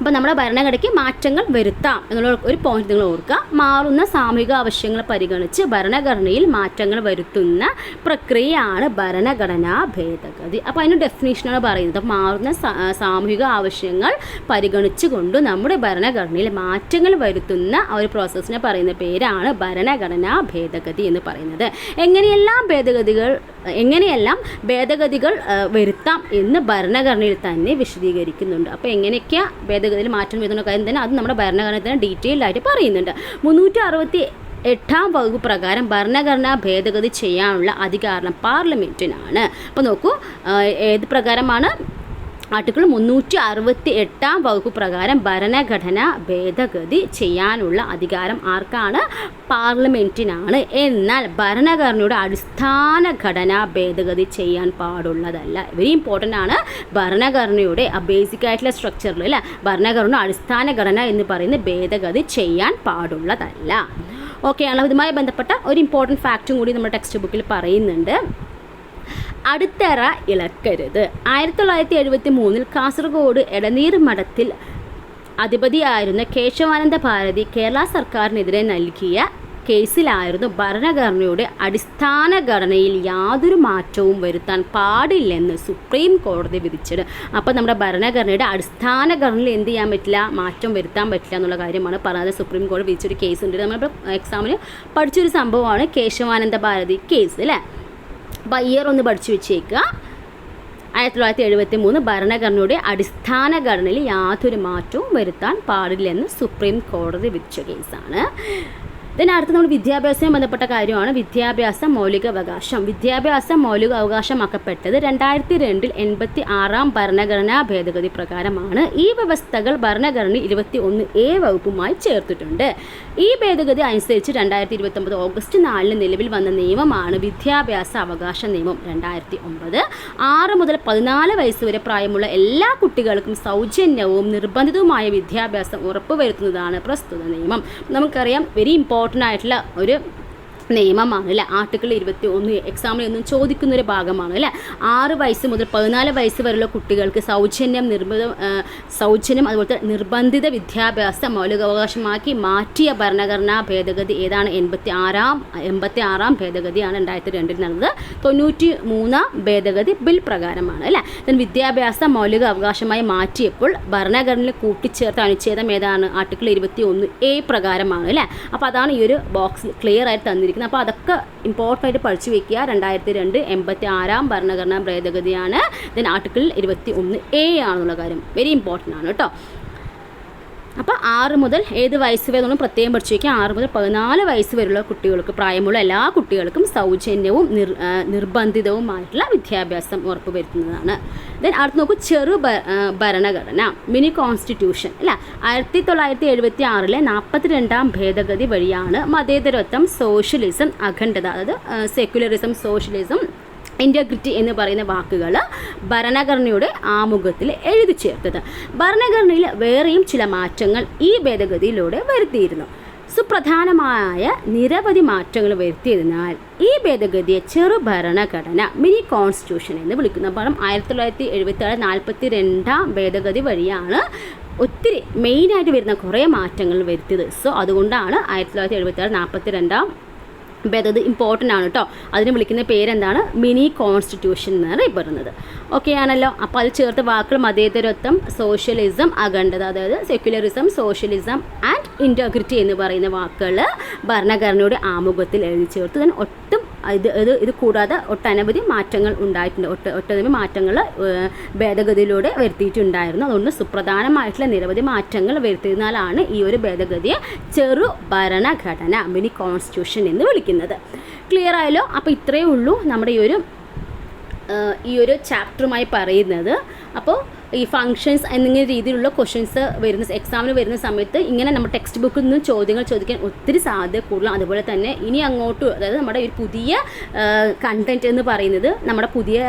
അപ്പോൾ നമ്മുടെ ഭരണഘടനയ്ക്ക് മാറ്റങ്ങൾ വരുത്താം എന്നുള്ള ഒരു പോയിന്റ് നിങ്ങൾ ഓർക്കുക. മാറുന്ന സാമൂഹിക ആവശ്യങ്ങൾ പരിഗണിച്ച് ഭരണഘടനയിൽ മാറ്റങ്ങൾ വരുത്തുന്ന പ്രക്രിയയാണ് ഭരണഘടനാ ഭേദഗതി. അപ്പോൾ അതിന് ഡെഫിനേഷനാണ് പറയുന്നത്. മാറുന്ന സാമൂഹിക ആവശ്യങ്ങൾ പരിഗണിച്ചുകൊണ്ട് നമ്മുടെ ഭരണഘടനയിൽ മാറ്റങ്ങൾ വരുത്തുന്ന ആ ഒരു പ്രോസസ്സിനെ പറയുന്ന പേരാണ് ഭരണഘടനാ ഭേദഗതി എന്ന് പറയുന്നത്. എങ്ങനെയെല്ലാം ഭേദഗതികൾ എങ്ങനെയെല്ലാം ഭേദഗതികൾ വരുത്താം എന്ന് ഭരണഘടനയിൽ തന്നെ വിശദീകരിക്കുന്നുണ്ട്. അപ്പോൾ എങ്ങനെയൊക്കെയാണ് ഭേദഗതിയിൽ മാറ്റം വരുന്ന കാര്യം തന്നെ അത് നമ്മുടെ ഭരണഘടന ഡീറ്റെയിൽഡ് ആയിട്ട് പറയുന്നുണ്ട്. മുന്നൂറ്റി അറുപത്തി എട്ടാം വകുപ്പ് പ്രകാരം ഭരണഘടനാ ഭേദഗതി ചെയ്യാനുള്ള അധികാരം പാർലമെന്റിനാണ് അപ്പോൾ നോക്കൂ ഏത് പ്രകാരമാണ് ആർട്ടിക്കിൾ മുന്നൂറ്റി അറുപത്തി എട്ടാം വകുപ്പ് പ്രകാരം ഭരണഘടന ഭേദഗതി ചെയ്യാനുള്ള അധികാരം ആർക്കാണ്? പാർലമെന്റിനാണ് എന്നാൽ ഭരണഘടനയുടെ അടിസ്ഥാന ഘടന ഭേദഗതി ചെയ്യാൻ പാടുള്ളതല്ല. വെരി ഇമ്പോർട്ടന്റ് ആണ്. ഭരണഘടനയുടെ ബേസിക് ആയിട്ടുള്ള സ്ട്രക്ചറിൽ അല്ല? ഭരണഘടന അടിസ്ഥാന ഘടന എന്ന് പറയുന്നത് ഭേദഗതി ചെയ്യാൻ പാടുള്ളതല്ല. ഓക്കെ ആണല്ലോ. ഇതുമായി ബന്ധപ്പെട്ട ഒരു ഇമ്പോർട്ടന്റ് ഫാക്റ്റും കൂടി നമ്മുടെ ടെക്സ്റ്റ് ബുക്കിൽ പറയുന്നുണ്ട്. അടുത്തറ ഇളക്കരുത്. ആയിരത്തി തൊള്ളായിരത്തി എഴുപത്തി മൂന്നിൽ കാസർഗോഡ് എടനീർ മഠത്തിൽ അധിപതിയായിരുന്ന കേശവാനന്ദ ഭാരതി കേരള സർക്കാരിനെതിരെ നൽകിയ കേസിലായിരുന്നു ഭരണഘടനയുടെ അടിസ്ഥാന ഘടനയിൽ യാതൊരു മാറ്റവും വരുത്താൻ പാടില്ലെന്ന് സുപ്രീം കോടതി വിധിച്ചത്. അപ്പോൾ നമ്മുടെ ഭരണഘടനയുടെ അടിസ്ഥാന ഘടനയിൽ എന്ത് ചെയ്യാൻ പറ്റില്ല? മാറ്റം വരുത്താൻ പറ്റില്ല എന്നുള്ള കാര്യമാണ് പറഞ്ഞത്. സുപ്രീം കോടതി വിധിച്ചൊരു കേസ് ഉണ്ട് നമ്മൾ എക്സാമിന് പഠിച്ചൊരു സംഭവമാണ് കേശവാനന്ദ ഭാരതി കേസ് അല്ലേ? അപ്പോൾ ഇയർ ഒന്ന് പഠിച്ചു വെച്ചേക്കുക. ആയിരത്തി തൊള്ളായിരത്തി എഴുപത്തി മൂന്ന് ഭരണഘടനയുടെ അടിസ്ഥാന ഘടനയിൽ യാതൊരു മാറ്റവും വരുത്താൻ പാടില്ലെന്ന് സുപ്രീം കോടതി വിധിച്ച കേസാണ് ഇതിനടുത്ത് നമ്മൾ വിദ്യാഭ്യാസവുമായി ബന്ധപ്പെട്ട കാര്യമാണ്. വിദ്യാഭ്യാസ മൗലികാവകാശം. വിദ്യാഭ്യാസ മൗലിക അവകാശമാക്കപ്പെട്ടത് രണ്ടായിരത്തി രണ്ടിൽ എൺപത്തി ആറാം ഭരണഘടനാ ഭേദഗതി പ്രകാരമാണ്. ഈ വ്യവസ്ഥകൾ ഭരണഘടന ഇരുപത്തി ഒന്ന് എ വകുപ്പുമായി ചേർത്തിട്ടുണ്ട്. ഈ ഭേദഗതി അനുസരിച്ച് രണ്ടായിരത്തി ഇരുപത്തൊമ്പത് ഓഗസ്റ്റ് നാലിന് നിലവിൽ വന്ന നിയമമാണ് വിദ്യാഭ്യാസ അവകാശ നിയമം രണ്ടായിരത്തി ഒമ്പത് ആറ് മുതൽ പതിനാല് വയസ്സ് വരെ പ്രായമുള്ള എല്ലാ കുട്ടികൾക്കും സൗജന്യവും നിർബന്ധിതവുമായ വിദ്യാഭ്യാസം ഉറപ്പുവരുത്തുന്നതാണ് പ്രസ്തുത നിയമം. നമുക്കറിയാം വെരി ഇമ്പോർട്ടന്റ് ആയിട്ടുള്ള ഒരു നിയമമാണ് അല്ലേ? ആർട്ടിക്കിൾ ഇരുപത്തി ഒന്ന് എക്സാമിൽ ഒന്നും ചോദിക്കുന്ന ഒരു ഭാഗമാണ് അല്ലേ? ആറ് വയസ്സ് മുതൽ പതിനാല് വയസ്സ് വരെയുള്ള കുട്ടികൾക്ക് സൗജന്യം നിർബന്ധ സൗജന്യം അതുപോലത്തെ നിർബന്ധിത വിദ്യാഭ്യാസ മൗലികാവകാശമാക്കി മാറ്റിയ ഭരണഘടനാ ഭേദഗതി ഏതാണ്? എൺപത്തി ആറാം എൺപത്തി ആറാം ഭേദഗതിയാണ് രണ്ടായിരത്തി രണ്ടിൽ നടന്നത് തൊണ്ണൂറ്റി മൂന്നാം ഭേദഗതി ബിൽ പ്രകാരമാണ് അല്ലേ? വിദ്യാഭ്യാസ മൗലിക അവകാശമായി മാറ്റിയപ്പോൾ ഭരണഘടനയിൽ കൂട്ടിച്ചേർത്ത അനുച്ഛേദം ഏതാണ്? ആർട്ടിക്കിൾ ഇരുപത്തി ഒന്ന് എ പ്രകാരമാണ് അല്ലേ? അപ്പോൾ അതാണ് ഈ ഒരു ബോക്സ് ക്ലിയർ ആയിട്ട് തന്നിരിക്കുന്നത്. അപ്പോൾ അതൊക്കെ ഇമ്പോർട്ടന്റ് ആയിട്ട് പഠിച്ചു വെക്കുക. രണ്ടായിരത്തി രണ്ട് എൺപത്തി ആറാം ഭരണഘടനാ ഭേദഗതിയാണ്. ദെൻ ആർട്ടിക്കിൾ ഇരുപത്തി ഒന്ന് എ ആണെന്നുള്ള കാര്യം. വെരി ഇമ്പോർട്ടന്റ് ആണ് കേട്ടോ. അപ്പോൾ ആറ് മുതൽ ഏത് വയസ്സ് വരെ നമ്മൾ പ്രത്യേകം പഠിച്ചു വയ്ക്കുക ആറ് മുതൽ പതിനാല് വയസ്സ് വരെയുള്ള കുട്ടികൾക്ക് പ്രായമുള്ള എല്ലാ കുട്ടികൾക്കും സൗജന്യവും നിർ നിർബന്ധിതവുമായിട്ടുള്ള വിദ്യാഭ്യാസം ഉറപ്പുവരുത്തുന്നതാണ്. ദെൻ അടുത്ത് നോക്കൂ ചെറു ഭരണഘടന മിനി കോൺസ്റ്റിറ്റ്യൂഷൻ അല്ല ആയിരത്തി തൊള്ളായിരത്തി എഴുപത്തി ആറിലെ നാൽപ്പത്തി രണ്ടാം ഭേദഗതി വഴിയാണ് മതേതരത്വം സോഷ്യലിസം അഖണ്ഡത അതായത് സെക്യുലറിസം സോഷ്യലിസം ഇന്റഗ്രിറ്റി എന്ന് പറയുന്ന വാക്കുകൾ ഭരണഘടനയുടെ ആമുഖത്തിൽ എഴുതി ചേർത്തത്. ഭരണഘടനയിൽ വേറെയും ചില മാറ്റങ്ങൾ ഈ ഭേദഗതിയിലൂടെ വരുത്തിയിരുന്നു. സുപ്രധാനമായ നിരവധി മാറ്റങ്ങൾ വരുത്തിയതിനാൽ ഈ ഭേദഗതിയെ ചെറു ഭരണഘടന മിനി കോൺസ്റ്റിറ്റ്യൂഷൻ എന്ന് വിളിക്കുന്നു. അപ്പം ആയിരത്തി തൊള്ളായിരത്തി എഴുപത്തി ഏഴ് നാൽപ്പത്തി രണ്ടാം ഭേദഗതി വഴിയാണ് ഒത്തിരി മെയിനായിട്ട് വരുന്ന കുറേ മാറ്റങ്ങൾ വരുത്തിയത്. സോ അതുകൊണ്ടാണ് ആയിരത്തി തൊള്ളായിരത്തി എഴുപത്തി ഏഴ് നാൽപ്പത്തി രണ്ടാം ഭേദഗതി ഇമ്പോർട്ടന്റ് ആണ് കേട്ടോ അതിന് വിളിക്കുന്ന പേരെന്താണ്? മിനി കോൺസ്റ്റിറ്റ്യൂഷൻ എന്നാണ് പറയുന്നത്. ഓക്കെ ആണല്ലോ. അപ്പോൾ അത് ചേർത്ത് വാക്കുകൾ മതേതരത്വം സോഷ്യലിസം അഖണ്ഡത അതായത് സെക്യുലറിസം സോഷ്യലിസം ആൻഡ് ഇന്റഗ്രിറ്റി എന്ന് പറയുന്ന വാക്കുകൾ ഭരണഘടനയുടെ ആമുഖത്തിൽ എഴുതി ചേർത്ത്. ഞാൻ ഒട്ടും ഇത് ഇത് ഇത് കൂടാതെ ഒട്ടനവധി മാറ്റങ്ങൾ ഉണ്ടായിട്ടുണ്ട്. ഒട്ട ഒട്ടനവധി മാറ്റങ്ങൾ ഭേദഗതിയിലൂടെ വരുത്തിയിട്ടുണ്ടായിരുന്നു. അതുകൊണ്ട് സുപ്രധാനമായിട്ടുള്ള നിരവധി മാറ്റങ്ങൾ വരുത്തിയതിനാലാണ് ഈ ഒരു ഭേദഗതിയെ ചെറു ഭരണഘടന മിനി കോൺസ്റ്റിറ്റ്യൂഷൻ എന്ന് വിളിക്കുന്നത്. ക്ലിയർ ആയല്ലോ? അപ്പോൾ ഇത്രയേ ഉള്ളൂ നമ്മുടെ ഈ ഒരു ഈ ഒരു ചാപ്റ്ററുമായി പറയുന്നത്. അപ്പോൾ ഈ ഫങ്ഷൻസ് എന്നിങ്ങനെ രീതിയിലുള്ള ക്വസ്റ്റ്യൻസ് വരുന്ന എക്സാമിന് വരുന്ന സമയത്ത് ഇങ്ങനെ നമ്മൾ ടെക്സ്റ്റ് ബുക്കിൽ നിന്ന് ചോദ്യങ്ങൾ ചോദിക്കാൻ ഒത്തിരി സാധ്യത കൂടുതലാണ് അതുപോലെ തന്നെ ഇനി അങ്ങോട്ട് അതായത് നമ്മുടെ ഒരു പുതിയ കണ്ടന്റ് എന്ന് പറയുന്നത് നമ്മുടെ പുതിയ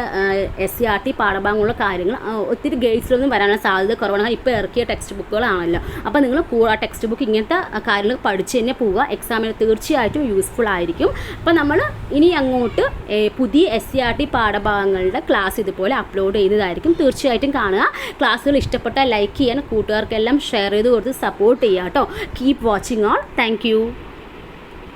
എസ് സി ആർ ടി പാഠഭാഗങ്ങളുള്ള കാര്യങ്ങൾ ഒത്തിരി ഗൈഡ്സിലൊന്നും വരാനുള്ള സാധ്യത കുറവാണ്. ഇപ്പോൾ ഇറക്കിയ ടെക്സ്റ്റ് ബുക്കുകളാണല്ലോ അപ്പോൾ നിങ്ങൾ ആ ടെക്സ്റ്റ് ബുക്ക് ഇങ്ങനത്തെ കാര്യങ്ങൾ പഠിച്ച് തന്നെ പോവുക. എക്സാമിന് തീർച്ചയായിട്ടും യൂസ്ഫുൾ ആയിരിക്കും. അപ്പോൾ നമ്മൾ ഇനി അങ്ങോട്ട് പുതിയ എസ് സി ആർ ടി പാഠഭാഗങ്ങളുടെ ക്ലാസ് ഇതുപോലെ അപ്ലോഡ് ചെയ്തതായിരിക്കും തീർച്ചയായിട്ടും കാണുക. ക്ലാസ്സുകൾ ഇഷ്ടപ്പെട്ടാൽ ലൈക്ക് ചെയ്യാൻ കൂട്ടുകാർക്കെല്ലാം ഷെയർ ചെയ്ത് കൊടുത്ത് സപ്പോർട്ട് ചെയ്യുക കേട്ടോ. Keep watching all thank